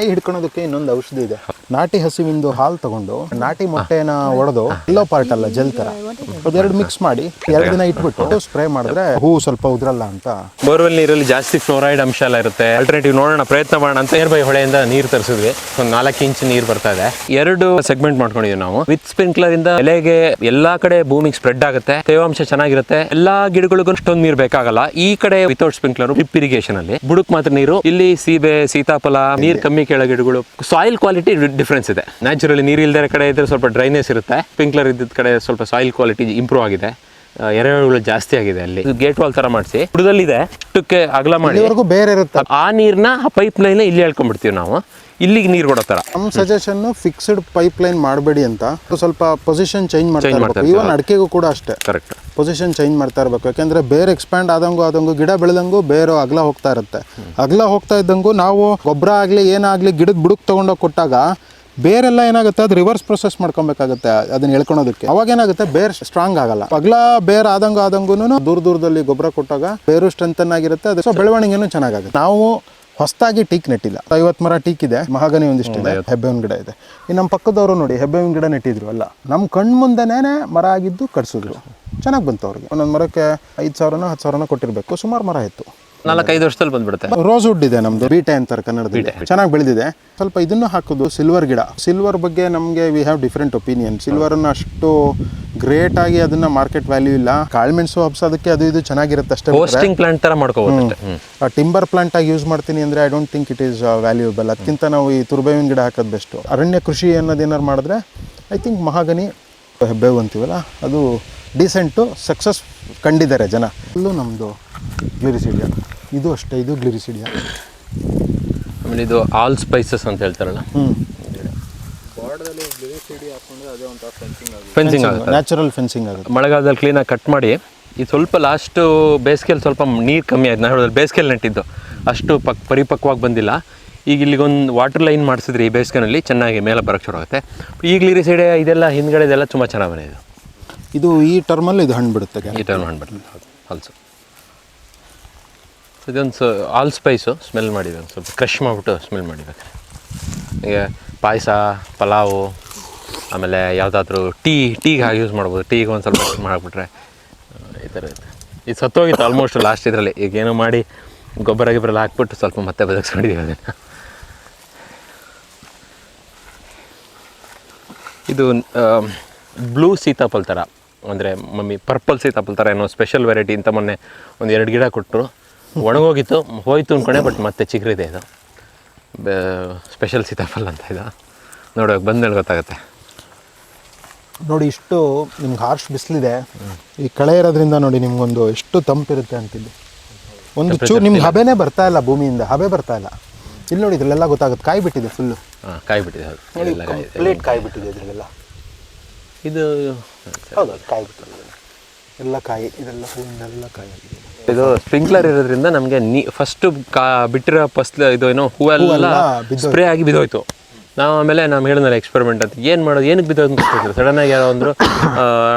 ಕಾಯಿ ಹಿಡ್ಕೊಳೋದಕ್ಕೆ ಇನ್ನೊಂದು ಔಷಧಿ ಇದೆ. ನಾಟಿ ಹಸುವಿಂದು ಹಾಲು ತಗೊಂಡು ನಾಟಿ ಮೊಟ್ಟೆನ ಒಡೆದು ಎಲ್ಲೋ ಪಾರ್ಟ್ ಅಲ್ಲ ಜೆಲ್ ತರ ಅದೆರಡು ಮಿಕ್ಸ್ ಮಾಡಿ ಎರಡು ದಿನ ಇಟ್ಬಿಟ್ಟು ಸ್ಪ್ರೇ ಮಾಡಿದ್ರೆ ಹೂ ಸ್ವಲ್ಪ ಉದ್ರಲ್ಲ ಅಂತ. ಬೋರ್ವೆಲ್ ನೀರಲ್ಲಿ ಜಾಸ್ತಿ ಫ್ಲೋರೈಡ್ ಅಂಶ ಎಲ್ಲ ಇರುತ್ತೆ. ಆಲ್ಟರ್ನೇಟಿವ್ ನೋಡೋಣ, ಪ್ರಯತ್ನ ಮಾಡೋಣ ಅಂತ ನಿಯರ್ ಬೈ ಹೊಳೆಯಿಂದ ನೀರು ತರಿಸಿದ್ವಿ. ಒಂದು ನಾಲ್ಕು ಇಂಚ್ ನೀರು ಬರ್ತಾ ಇದೆ. ಎರಡು ಸೆಗ್ಮೆಂಟ್ ಮಾಡ್ಕೊಂಡಿದ್ದೀವಿ ನಾವು. ವಿತ್ ಸ್ಪ್ರಿಂಕ್ಲರ್ ಇಂದ ಎಲೆಗೆ ಎಲ್ಲಾ ಕಡೆ ಭೂಮಿಗೆ ಸ್ಪ್ರೆಡ್ ಆಗುತ್ತೆ. ತೇವಾಂಶ ಚೆನ್ನಾಗಿರುತ್ತೆ. ಎಲ್ಲಾ ಗಿಡಗಳಿಗೂ ಅಷ್ಟೊಂದು ನೀರು ಬೇಕಾಗಲ್ಲ. ಈ ಕಡೆ ವಿತೌಟ್ ಸ್ಪ್ರಿಂಕ್ಲರ್ ಡ್ರಿಪ್ ಇರಿಗೇಷನ್ ಅಲ್ಲಿ, ಬುಡಕ್ ಮಾತ್ರ ನೀರು. ಇಲ್ಲಿ ಸೀಬೆ, ಸೀತಾಫಲ, ನೀರು ಕಮ್ಮಿ ಕೇಳೋ ಗಿಡಗಳು ಸಾಯಿಲ್ ಕ್ವಾಲಿಟಿ ಡಿಫ್ರೆನ್ಸ್ ಇದೆ. ನ್ಯಾಚುರಲಿ ನೀರು ಇಲ್ದೇ ಕಡೆ ಇದ್ರೆ ಸ್ವಲ್ಪ ಡ್ರೈನೆಸ್ ಇರುತ್ತೆ. ಸ್ಪ್ರಿಂಕ್ಲರ್ ಇದ್ದ ಕಡೆ ಸ್ವಲ್ಪ ಸಾಯಿಲ್ ಕ್ವಾಲಿಟಿ ಇಂಪ್ರೂವ್ ಆಗಿದೆ. ಎರೆಹುಳುಗಳು ಜಾಸ್ತಿ ಆಗಿದೆ ಅಲ್ಲಿ. ಗೇಟ್ ವಾಲ್ ತರ ಮಾಡಿಸಿ. ಹುಡದಲ್ಲಿದೆ ಟುಕ್ಕೆ ಅಗಲ ಮಾಡಿ. ಬೇರೆ ಇರುತ್ತೆ. ಆ ನೀರ್ನ ಆ ಪೈಪ್ ಲೈನ್ ಇಲ್ಲಿ ಹೇಳ್ಕೊಂಡ್ಬಿಡ್ತೀವಿ ನಾವು. ಇಲ್ಲಿಗೆ ನೀರು ಕೊಡೋ ತರ ನಮ್ಮ ಸಜೆಷನ್ ಫಿಕ್ಸ್ಡ್ ಪೈಪ್ ಲೈನ್ ಮಾಡಬೇಡಿ ಅಂತ. ಸ್ವಲ್ಪ ಪೊಸಿಷನ್ ಚೇಂಜ್ ಮಾಡ್ತಾ ಇವನ್ ಅಡಿಕೆಗೂ ಕೂಡ ಅಷ್ಟೇ. ಕರೆಕ್ಟ್ ಪೊಸಿಷನ್ ಚೇಂಜ್ ಮಾಡ್ತಾ ಇರಬೇಕು. ಯಾಕೆಂದ್ರೆ ಬೇರೆ ಎಕ್ಸ್ಪ್ಯಾಂಡ್ ಆದಂಗೂ ಆದಂಗೂ ಗಿಡ ಬೆಳೆದಂಗೂ ಬೇರೆ ಅಗಲ ಹೋಗ್ತಾ ಇರುತ್ತೆ. ಅಗಲ ಹೋಗ್ತಾ ಇದ್ದಂಗೂ ನಾವು ಗೊಬ್ಬರ ಆಗಲಿ ಏನಾಗಲಿ ಗಿಡದ ಬುಡಕ್ಕೆ ತೊಗೊಂಡೋಗಿ ಕೊಟ್ಟಾಗ ಬೇರೆಲ್ಲ ಏನಾಗುತ್ತೆ? ಅದು ರಿವರ್ಸ್ ಪ್ರೊಸೆಸ್ ಮಾಡ್ಕೊಬೇಕಾಗುತ್ತೆ ಅದನ್ನ ಹೇಳ್ಕೊಳೋದಕ್ಕೆ. ಅವಾಗ ಏನಾಗುತ್ತೆ? ಬೇರ್ ಸ್ಟ್ರಾಂಗ್ ಆಗಲ್ಲ. ಅಗ್ಲ ಬೇರ್ ಆದಂಗ ಆದಂಗೂ ದೂರ ದೂರದಲ್ಲಿ ಗೊಬ್ಬರ ಕೊಟ್ಟಾಗ ಬೇರು ಸ್ಟ್ರೆಂಥನ್ ಆಗಿರುತ್ತೆ ಅದು ಸೊ ಬೆಳವಣಿಗೆನೂ ಚೆನ್ನಾಗಾಗುತ್ತೆ. ನಾವು ಹೊಸದಾಗಿ ಟೀಕ್ ನೆಟ್ಟಿಲ್ಲ. ಐವತ್ತು ಮರ ಟೀಕ್ ಇದೆ. ಮಹಾಗನಿ ಒಂದಿಷ್ಟಿದೆ. ಹೆಬ್ಬೆವಿನ ಗಿಡ ಇದೆ. ಇನ್ನು ನಮ್ಮ ಪಕ್ಕದವರು ನೋಡಿ ಹೆಬ್ಬೆವಿನ ಗಿಡ ನೆಟ್ಟಿದ್ರು ಅಲ್ಲ. ನಮ್ಮ ಕಣ್ಮುಂದೆನೇ ಮರ ಆಗಿದ್ದು ಕಟ್ಸಿದ್ರು ಚೆನ್ನಾಗಿ ಬಂತು ಅವ್ರಿಗೆ. ಒಂದೊಂದು ಮರಕ್ಕೆ ಐದು ಸಾವಿರನೋ ಹತ್ತು ಸಾವಿರನೋ ಕೊಟ್ಟಿರಬೇಕು. ಸುಮಾರು ಮರ ಇತ್ತು. ನಾಲ್ಕೈದು ವರ್ಷದಲ್ಲಿ ಬಂದ್ಬಿಡುತ್ತೆ. ರೋಸ್ ವುಡ್ ಇದೆ ನಮ್ದು ಬೀಟೆ ಅಂತಾರೆ ಕನ್ನಡದಲ್ಲಿ. ಚೆನ್ನಾಗಿ ಬೆಳೆದಿದೆ. ಸ್ವಲ್ಪ ಇದನ್ನು ಹಾಕೋದು ಸಿಲ್ವರ್ ಗಿಡ. ಸಿಲ್ವರ್ ಬಗ್ಗೆ ನಮಗೆ ವಿ ಹ್ಯಾವ್ ಡಿಫ್ರೆಂಟ್ ಒಪಿನಿಯನ್ ಸಿಲ್ವರ್ನ ಅಷ್ಟು ಗ್ರೇಟ್ ಆಗಿ ಅದನ್ನ ಮಾರ್ಕೆಟ್ ವ್ಯಾಲ್ಯೂ ಇಲ್ಲ. ಕಾಳ್ಮೆಣಸು ಹಬ್ಸೋದಕ್ಕೆ ಅದು ಇದು ಚೆನ್ನಾಗಿರುತ್ತೆ ಅಷ್ಟೇ ಹೋಸ್ಟಿಂಗ್ ಪ್ಲಾಂಟ್ ತರ ಮಾಡ್ಕೋಬಹುದು. ಟಿಂಬರ್ ಪ್ಲಾಂಟ್ ಆಗಿ ಯೂಸ್ ಮಾಡ್ತೀನಿ ಅಂದ್ರೆ I don't think it is valuable ಅದಕ್ಕಿಂತ ನಾವು ಈ ತುರ್ಬೇವಿನ ಗಿಡ ಹಾಕೋದು ಬೆಸ್ಟ್ ಅರಣ್ಯ ಕೃಷಿ ಅನ್ನೋದು ಏನಾರು ಮಾಡಿದ್ರೆ ಐ ಥಿಂಕ್ ಮಹಾಗನಿ ಹೆಬ್ಬೇವು ಅಂತೀವಲ್ಲ ಅದು ಡೀಸೆಂಟು ಸಕ್ಸಸ್ ಕಂಡಿದ್ದಾರೆ ಜನ. ಫುಲ್ಲು ನಮ್ಮದು ಗ್ಲಿರಿಸಿಡಿಯಾ. ಇದು ಅಷ್ಟೇ ಇದು ಗ್ಲಿರಿಸಿಡಿಯಾ. ಆಮೇಲೆ ಇದು ಆಲ್ ಸ್ಪೈಸಸ್ ಅಂತ ಹೇಳ್ತಾರಲ್ಲ? ಹ್ಞೂ ಫೆನ್ಸಿಂಗ್ ಆಗುತ್ತೆ. ನ್ಯಾಚುರಲ್ ಫೆನ್ಸಿಂಗ್ ಆಗುತ್ತೆ. ಮಳೆಗಾಲದಲ್ಲಿ ಕ್ಲೀನಾಗಿ ಕಟ್ ಮಾಡಿ ಈ ಸ್ವಲ್ಪ ಲಾಸ್ಟು ಬೇಸಿಗೆಯಲ್ಲಿ ಸ್ವಲ್ಪ ನೀರು ಕಮ್ಮಿ ಆಯ್ತು. ನಾನು ಹೇಳಿದ್ರೆ ಬೇಸಿಗೆಯಲ್ಲಿ ನೆಟ್ಟಿದ್ದು. ಅಷ್ಟು ಪಕ್ ಪರಿಪಕ್ವಾಗಿ ಬಂದಿಲ್ಲ. ಈಗ ಇಲ್ಲಿಗೊಂದು ವಾಟರ್ ಲೈನ್ ಮಾಡಿಸಿದ್ರೆ ಈ ಬೇಸಿಗೆನಲ್ಲಿ ಚೆನ್ನಾಗಿ ಮೇಲೆ ಬರೋಕ್ಕೆ ಶುರು ಆಗುತ್ತೆ. ಈಗಲೀರಿ ಸೈಡೆ ಇದೆಲ್ಲ ಹಿಂದ್ಗಡೆ ಇದೆಲ್ಲ ತುಂಬ ಚೆನ್ನಾಗಿ ಬಂದಿದೆ. ಇದು ಈ ಟರ್ಮಲ್ಲಿ ಇದು ಹಣ್ಣು ಬಿಡುತ್ತೆ ಈ ಟರ್ಮ್ ಹಣ್ಣು ಬಿಡಲ್ಲ ಹಲ್ಸು ಇದೊಂದು ಸ ಆಲ್ ಸ್ಪೈಸು ಸ್ಮೆಲ್ ಮಾಡಿದೆ, ಒಂದು ಸ್ವಲ್ಪ ಕ್ರಶ್ ಮಾಡಿಬಿಟ್ಟು ಸ್ಮೆಲ್ ಮಾಡಿಬೇಕು. ಈಗ ಪಾಯಸ, ಪಲಾವು, ಆಮೇಲೆ ಯಾವುದಾದ್ರೂ ಟೀ, ಟೀಗೆ ಹಾಗೆ ಯೂಸ್ ಮಾಡ್ಬೋದು. ಟೀಗೆ ಒಂದು ಸ್ವಲ್ಪ ಮಾಡಿಬಿಟ್ರೆ ಈ ಥರ ಇದೆ ಇದು ಸತ್ತೋಗಿತ್ತು ಆಲ್ಮೋಸ್ಟ್ ಲಾಸ್ಟ್ ಇದರಲ್ಲಿ. ಈಗ ಏನೋ ಮಾಡಿ ಗೊಬ್ಬರ ಗಿಬ್ಬರ ಎಲ್ಲ ಹಾಕ್ಬಿಟ್ಟು ಸ್ವಲ್ಪ ಮತ್ತೆ ಬದಗಿಸ್ಕೊಂಡಿದ್ದೀವಿ ಅದನ್ನು. ಇದು ಬ್ಲೂ ಸೀತಾಫಲ್ ಥರ ಅಂದರೆ ಮಮ್ಮಿ ಪರ್ಪಲ್ ಸೀತಾಫಲ್ ಥರ ಏನೋ ಸ್ಪೆಷಲ್ ವೆರೈಟಿ ಅಂತ ಮೊನ್ನೆ ಒಂದು ಎರಡು ಗಿಡ ಕೊಟ್ಟರು ಒಣಗೋಗಿತ್ತು ಹೋಯ್ತು ಅಂದ್ಕೊಂಡೆ ಬಟ್ ಮತ್ತೆ ಚಿಗುರಿದೆ ಇದು. ಸ್ಪೆಷಲ್ ಸೀತಾಫಲ್ ಅಂತ ಇದು. ನೋಡೋಕೆ ಬಂದ್ಮೇಲೆ ಗೊತ್ತಾಗುತ್ತೆ. ನೋಡಿ ಇಷ್ಟು ನಿಮ್ಗೆ ಹಾರ್ಶ್ ಬಿಸಿಲಿದೆ. ಈ ಕಳೆ ಇರೋದ್ರಿಂದ ನೋಡಿ ನಿಮ್ಗೊಂದು ಎಷ್ಟು ತಂಪಿರುತ್ತೆ ಅಂತಿದ್ದು. ಒಂದು ಚೂರು ನಿಮ್ಗೆ ಹಬೆನೇ ಬರ್ತಾ ಇಲ್ಲ ಭೂಮಿಯಿಂದ ಹಬೆ ಬರ್ತಾ ಇಲ್ಲ. ಇಲ್ಲಿ ನೋಡಿ ಇದ್ರಲ್ಲೆಲ್ಲ ಗೊತ್ತಾಗುತ್ತೆ ಕಾಯಿ ಬಿಟ್ಟಿದೆ ಫುಲ್ಲು ಹಾಂ ಕಾಯಿ ಬಿಟ್ಟಿದೆ ಹೌದು ಎಲ್ಲ ಕಾಯಿ ಪ್ಲೇಟ್ ಕಾಯಿ ಬಿಟ್ಟಿದೆ ಇದ್ರಲ್ಲೆಲ್ಲ. ಇದು ಹೌದು ಕಾಯಿ ಬಿಟ್ಟಿದೆ ಎಲ್ಲ ಕಾಯಿ ಇದೆಲ್ಲ ಕಾಯಿ ಇದು ಸ್ಪ್ರಿಂಕ್ಲರ್ ಇರೋದ್ರಿಂದ ನಮಗೆ ನೀ ಫಸ್ಟು ಕಾ ಬಿಟ್ಟಿರೋ ಫಸ್ಟ್ ಇದು ಏನೋ ಹೂವೆಲ್ಲ ಸ್ಪ್ರೇ ಆಗಿ ಬಿದ್ದೋಯ್ತು. ನಾವು ಆಮೇಲೆ ನಾವು ಹೇಳಿದ್ನಲ್ಲ ಎಕ್ಸ್ಪೆರಿಮೆಂಟ್ ಅಂತ. ಏನು ಮಾಡೋದು ಏನಕ್ಕೆ ಬಿದ್ದೋದು ಅಂತ ಸಡನ್ ಆಗಿ ಯಾರೋ ಅಂದರು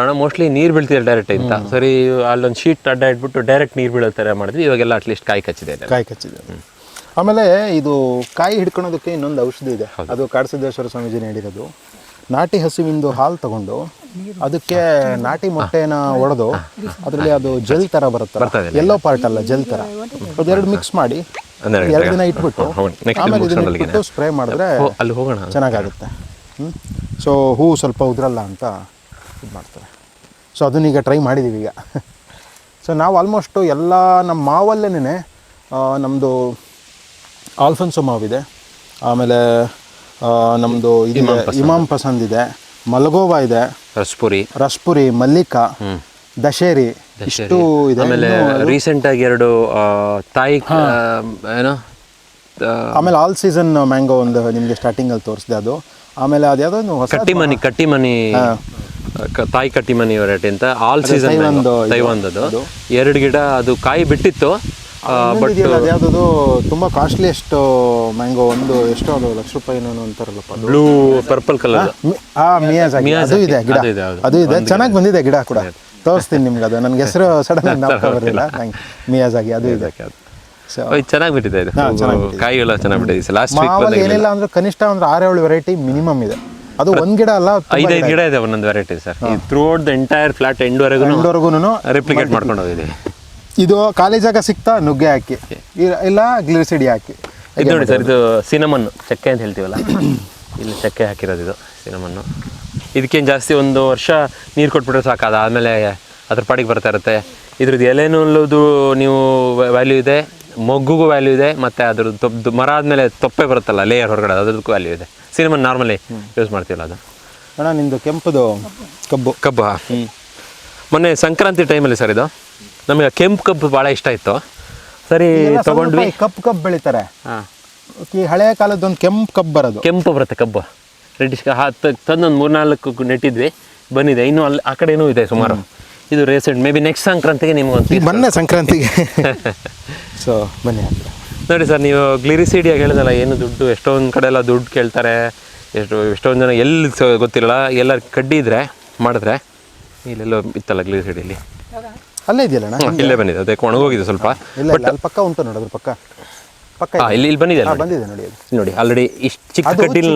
ಅಣ್ಣ ಮೋಸ್ಟ್ಲಿ ನೀರು ಬೀಳ್ತಿದೆ ಡೈರೆಕ್ಟ್ ಅಂತ ಸರಿ ಅಲ್ಲೊಂದು ಶೀಟ್ ಅಡ್ಡ ಇಟ್ಬಿಟ್ಟು ಡೈರೆಕ್ಟ್ ನೀರು ಬೀಳೋ ಥರ ಮಾಡಿದ್ವಿ. ಇವಾಗೆಲ್ಲ ಅಟ್ಲೀಸ್ಟ್ ಕಾಯಿ ಕಚ್ಚಿದೆ ಕಾಯಿ ಕಚ್ಚಿದೆ. ಆಮೇಲೆ ಇದು ಕಾಯಿ ಹಿಡ್ಕೊಳೋದಕ್ಕೆ ಇನ್ನೊಂದು ಔಷಧಿ ಇದೆ. ಅದು ಕಾಡಸಿದ್ದೇಶ್ವರ ಸ್ವಾಮೀಜಿ ನೀಡಿರೋದು. ನಾಟಿ ಹಸುವಿಂದು ಹಾಲು ತಗೊಂಡು ಅದಕ್ಕೆ ನಾಟಿ ಮೊಟ್ಟೆನ ಒಡೆದು ಅದರಲ್ಲಿ ಅದು ಜೆಲ್ ಥರ. ಬರುತ್ತೆ ಎಲ್ಲೋ ಪಾರ್ಟ್ ಅಲ್ಲ ಜೆಲ್ ಥರ ಅದೆರಡು ಮಿಕ್ಸ್ ಮಾಡಿ ಎರಡು ದಿನ ಇಟ್ಬಿಟ್ಟು ಆಮೇಲೆ ಇದನ್ನ ಇಟ್ಬಿಟ್ಟು ಸ್ಪ್ರೇ ಮಾಡಿದ್ರೆ ಅಲ್ಲಿ ಹೋಗೋಣ. ಚೆನ್ನಾಗಾಗುತ್ತೆ. ಸೊ ಹೂ ಸ್ವಲ್ಪ ಉದ್ರಲ್ಲ ಅಂತ ಇದು ಮಾಡ್ತಾರೆ. ಸೊ ಅದನ್ನೀಗ ಟ್ರೈ ಮಾಡಿದ್ದೀವಿ ಈಗ. ಸೊ ನಾವು ಆಲ್ಮೋಸ್ಟು ಎಲ್ಲ ನಮ್ಮ ಮಾವಲ್ಲೇನೆ ನಮ್ಮದು ಆಲ್ಫನ್ಸೋ ಮಾವಿದೆ. ಆಮೇಲೆ ನಮ್ಮದು ಇದಿದೆ ಇಮಾಮ್ ಪಸಂದ್. ಇದೆ ಮಲ್ಗೋವಾ ಇದೆ ರಸ್ಪುರಿ. ರಸ್ಪುರಿ ಮಲ್ಲಿಕಾ ದಶೇರಿ ಇಷ್ಟು ಇದೆ. ಆಮೇಲೆ ರೀಸೆಂಟಾಗಿ ಎರಡು ಆ, ತಾಯಿ ಏನೋ ಆಮೇಲೆ ಆಲ್ ಸೀಸನ್ ಮ್ಯಾಂಗೋ ಒಂದು ನಿಮಗೆ ಸ್ಟಾರ್ಟಿಂಗಲ್ಲಿ ತೋರಿಸಿದೆ ಅದು. ಆಮೇಲೆ ಅದ್ಯಾವುದೋ ಒಂದು ಹೊಸ ಕಟ್ಟಿಮನಿ ಕಟ್ಟಿಮನಿ ತಾಯಿ ಕಟ್ಟಿಮನಿ ವೆರೈಟಿ ಅಂತ ಆಲ್ ಸೀಸನ್ ತೈವಾನ್ದು ಅದು ತೈವಾನ್ದು ಎರಡು ಗಿಡ ಅದು ಕಾಯಿ ಬಿಟ್ಟಿತ್ತು. ಬಟ್ ಇದೆಯಲ್ಲ ತುಂಬಾ ತುಂಬ ಕಾಸ್ಟ್ಲಿಯೆಸ್ಟ್ ಮ್ಯಾಂಗೋ ಒಂದು ಎಷ್ಟೋ ಅದು ಲಕ್ಷ ರೂಪಾಯಿ ಏನೋ ಅಂತಾರಲ್ಲಪ್ಪ ಬ್ಲೂ ಪರ್ಪಲ್ ಕಲರ್ ಅದು. ಇದೆ ಗಿಡ. ಅದು ಇದೆ, ಅದು ಇದೆ. ಚೆನ್ನಾಗಿ ಬಂದಿದೆ ಗಿಡ ಕೂಡ. ತೋರಿಸ್ತೀನಿ ನಿಮ್ಗೆ ಅದು. ನನಗೆ ಹೆಸರು ಸಡನ್ ಆಗಿ ನಾಪ್ಕ ಬರಲಿಲ್ಲ ನಂಗೆ ಮಿಯಾಜಾಗಿ ಅದು ಇದೆ. ಚೆನ್ನಾಗಿ ಬಿಟ್ಟಿದೆ ಇದು. ಕಾಯಿಗಳು ಚೆನ್ನಾಗಿ ಬಿಟ್ಟಿದೆ. ಲಾಸ್ಟ್ ವೀಕ್ ಏನಿಲ್ಲ ಅಂದ್ರೆ ಕನಿಷ್ಠ ಅಂದ್ರೆ ಆರೇಳು ವೆರೈಟಿ ಮಿನಿಮಮ್ ಇದೆ. ಅದು ಒಂದ್ ಗಿಡ ಅಲ್ಲ ಐದೈದು ಗಿಡ ಇದೆ. ಒಂದೊಂದು variety sir. Throughout the entire flat ಎಂಡ್ವರೆಗೂ ಎಂಡ್ವರೆಗೂ ರೆಪ್ಲಿಕೇಟ್ ಮಾಡ್ಕೊಂಡು ಹೋಗಿದ್ದೀವಿ. ಇದು ಖಾಲಿ ಜಾಗ ಸಿಗ್ತಾ ನುಗ್ಗೆ ಹಾಕಿ. ಇಲ್ಲ- ಗ್ಲಿಸಿಡಿ ಹಾಕಿ. ಇದು ನೋಡಿ ಸರ್ ಇದು ಸಿನಮನ್ನು ಚಕ್ಕೆ ಅಂತ ಹೇಳ್ತೀವಲ್ಲ? ಇಲ್ಲಿ ಚಕ್ಕೆ ಹಾಕಿರೋದು ಇದು ಸಿನಮನ್ನು. ಇದಕ್ಕೇನು ಜಾಸ್ತಿ ಒಂದು ವರ್ಷ ನೀರು ಕೊಟ್ಬಿಟ್ರೆ ಸಾಕು ಆಮೇಲೆ ಅದ್ರ ಪಾಡಿಗೆ ಬರ್ತಾ ಇರುತ್ತೆ. ಇದ್ರದ್ದು ಎಲೆನುಲ್ಲದು ನೀವು ವ್ಯಾಲ್ಯೂ ಇದೆ ಮೊಗ್ಗುಗೂ ವ್ಯಾಲ್ಯೂ ಇದೆ ಮತ್ತು ಅದ್ರದ್ದು ತೊಬ್ದು ಮರ ಆದಮೇಲೆ ತೊಪ್ಪೆ ಬರುತ್ತಲ್ಲ ಲೇಯರ್ ಹೊರಗಡೆ ಅದ್ರದ್ದು ವ್ಯಾಲ್ಯೂ ಇದೆ. ಸಿನಮನ್ ನಾರ್ಮಲಿ ಯೂಸ್ ಮಾಡ್ತೀವಲ್ಲ ಅದು? ಅಣ್ಣ ನಿಮ್ಮದು ಕೆಂಪುದು ಕಬ್ಬು. ಕಬ್ಬು ಮೊನ್ನೆ ಸಂಕ್ರಾಂತಿ ಟೈಮಲ್ಲಿ ಸರ್ ಇದು? ನಮಗೆ ಕೆಂಪು ಕಬ್ಬು ಭಾಳ ಇಷ್ಟ ಇತ್ತು ಸರಿ ತಗೊಂಡ್ವಿ. ಕಪ್ಪು ಕಬ್ಬು ಬೆಳಿತಾರೆ. ಹಾಂ. ಈ ಹಳೆಯ ಕಾಲದೊಂದು ಕೆಂಪು ಕಬ್ಬು ಬರೋದು. ಕೆಂಪು ಬರುತ್ತೆ ಕಬ್ಬು. ರೆಡ್ಡಿಶ್ ಹತ್ತು ತಂದೊಂದು ಮೂರ್ನಾಲ್ಕು ನೆಟ್ಟಿದ್ವಿ. ಬಂದಿದೆ. ಇನ್ನು ಅಲ್ಲಿ ಆ ಕಡೆನೂ ಇದೆ ಸುಮಾರು. ಇದು ರೀಸೆಂಟ್ ಮೇ ಬಿ ನೆಕ್ಸ್ಟ್ ಸಂಕ್ರಾಂತಿಗೆ ನಿಮ್ಗೊಂದು ಮೊನ್ನೆ ಸಂಕ್ರಾಂತಿಗೆ. ಸೊ ಬನ್ನಿ. ನೋಡಿ ಸರ್ ನೀವು ಗ್ಲಿರಿಸಿಡಿಯಾಗಿ ಹೇಳಿದಲ್ಲ ಏನು ದುಡ್ಡು ಎಷ್ಟೊಂದು ಕಡೆ ಎಲ್ಲ ದುಡ್ಡು ಕೇಳ್ತಾರೆ ಎಷ್ಟು ಎಷ್ಟೊಂದು ಜನ ಎಲ್ಲಿ ಗೊತ್ತಿಲ್ಲ ಗೊತ್ತಿರಲ್ಲ ಎಲ್ಲ ಕಡ್ಡಿ ಇದ್ರೆ ಮಾಡಿದ್ರೆ ಇಲ್ಲೆಲ್ಲೋ ಇತ್ತಲ್ಲ ಗ್ಲಿರಿಸಿಡಿಯಲ್ಲಿ ಅಲ್ಲೇ ಇದೆಯಲ್ಲ ಅಣ್ಣ? ಇಲ್ಲೇ ಬಂದಿದೆ. ಅದೇ ಒಣಗೋಗಿದೆ ಸ್ವಲ್ಪ. ಇಲ್ಲ ಇಲ್ಲ ಅಲ್ಲಿ ಪಕ್ಕ ಉಂಟು ನೋಡಿ ಅದ್ರ ಪಕ್ಕ. ಪಕ್ಕ ಹಾಂ ಇಲ್ಲಿ ಇಲ್ಲಿ ಬಂದಿದೆ ಹಾ, ಬಂದಿದೆ ನೋಡಿ ಅದು. ನೋಡಿ ಆಲ್ರೆಡಿ ಇಷ್ಟು ಚಿಕ್ಕ ಅದು ಕಡ್ಡಿಲಿ.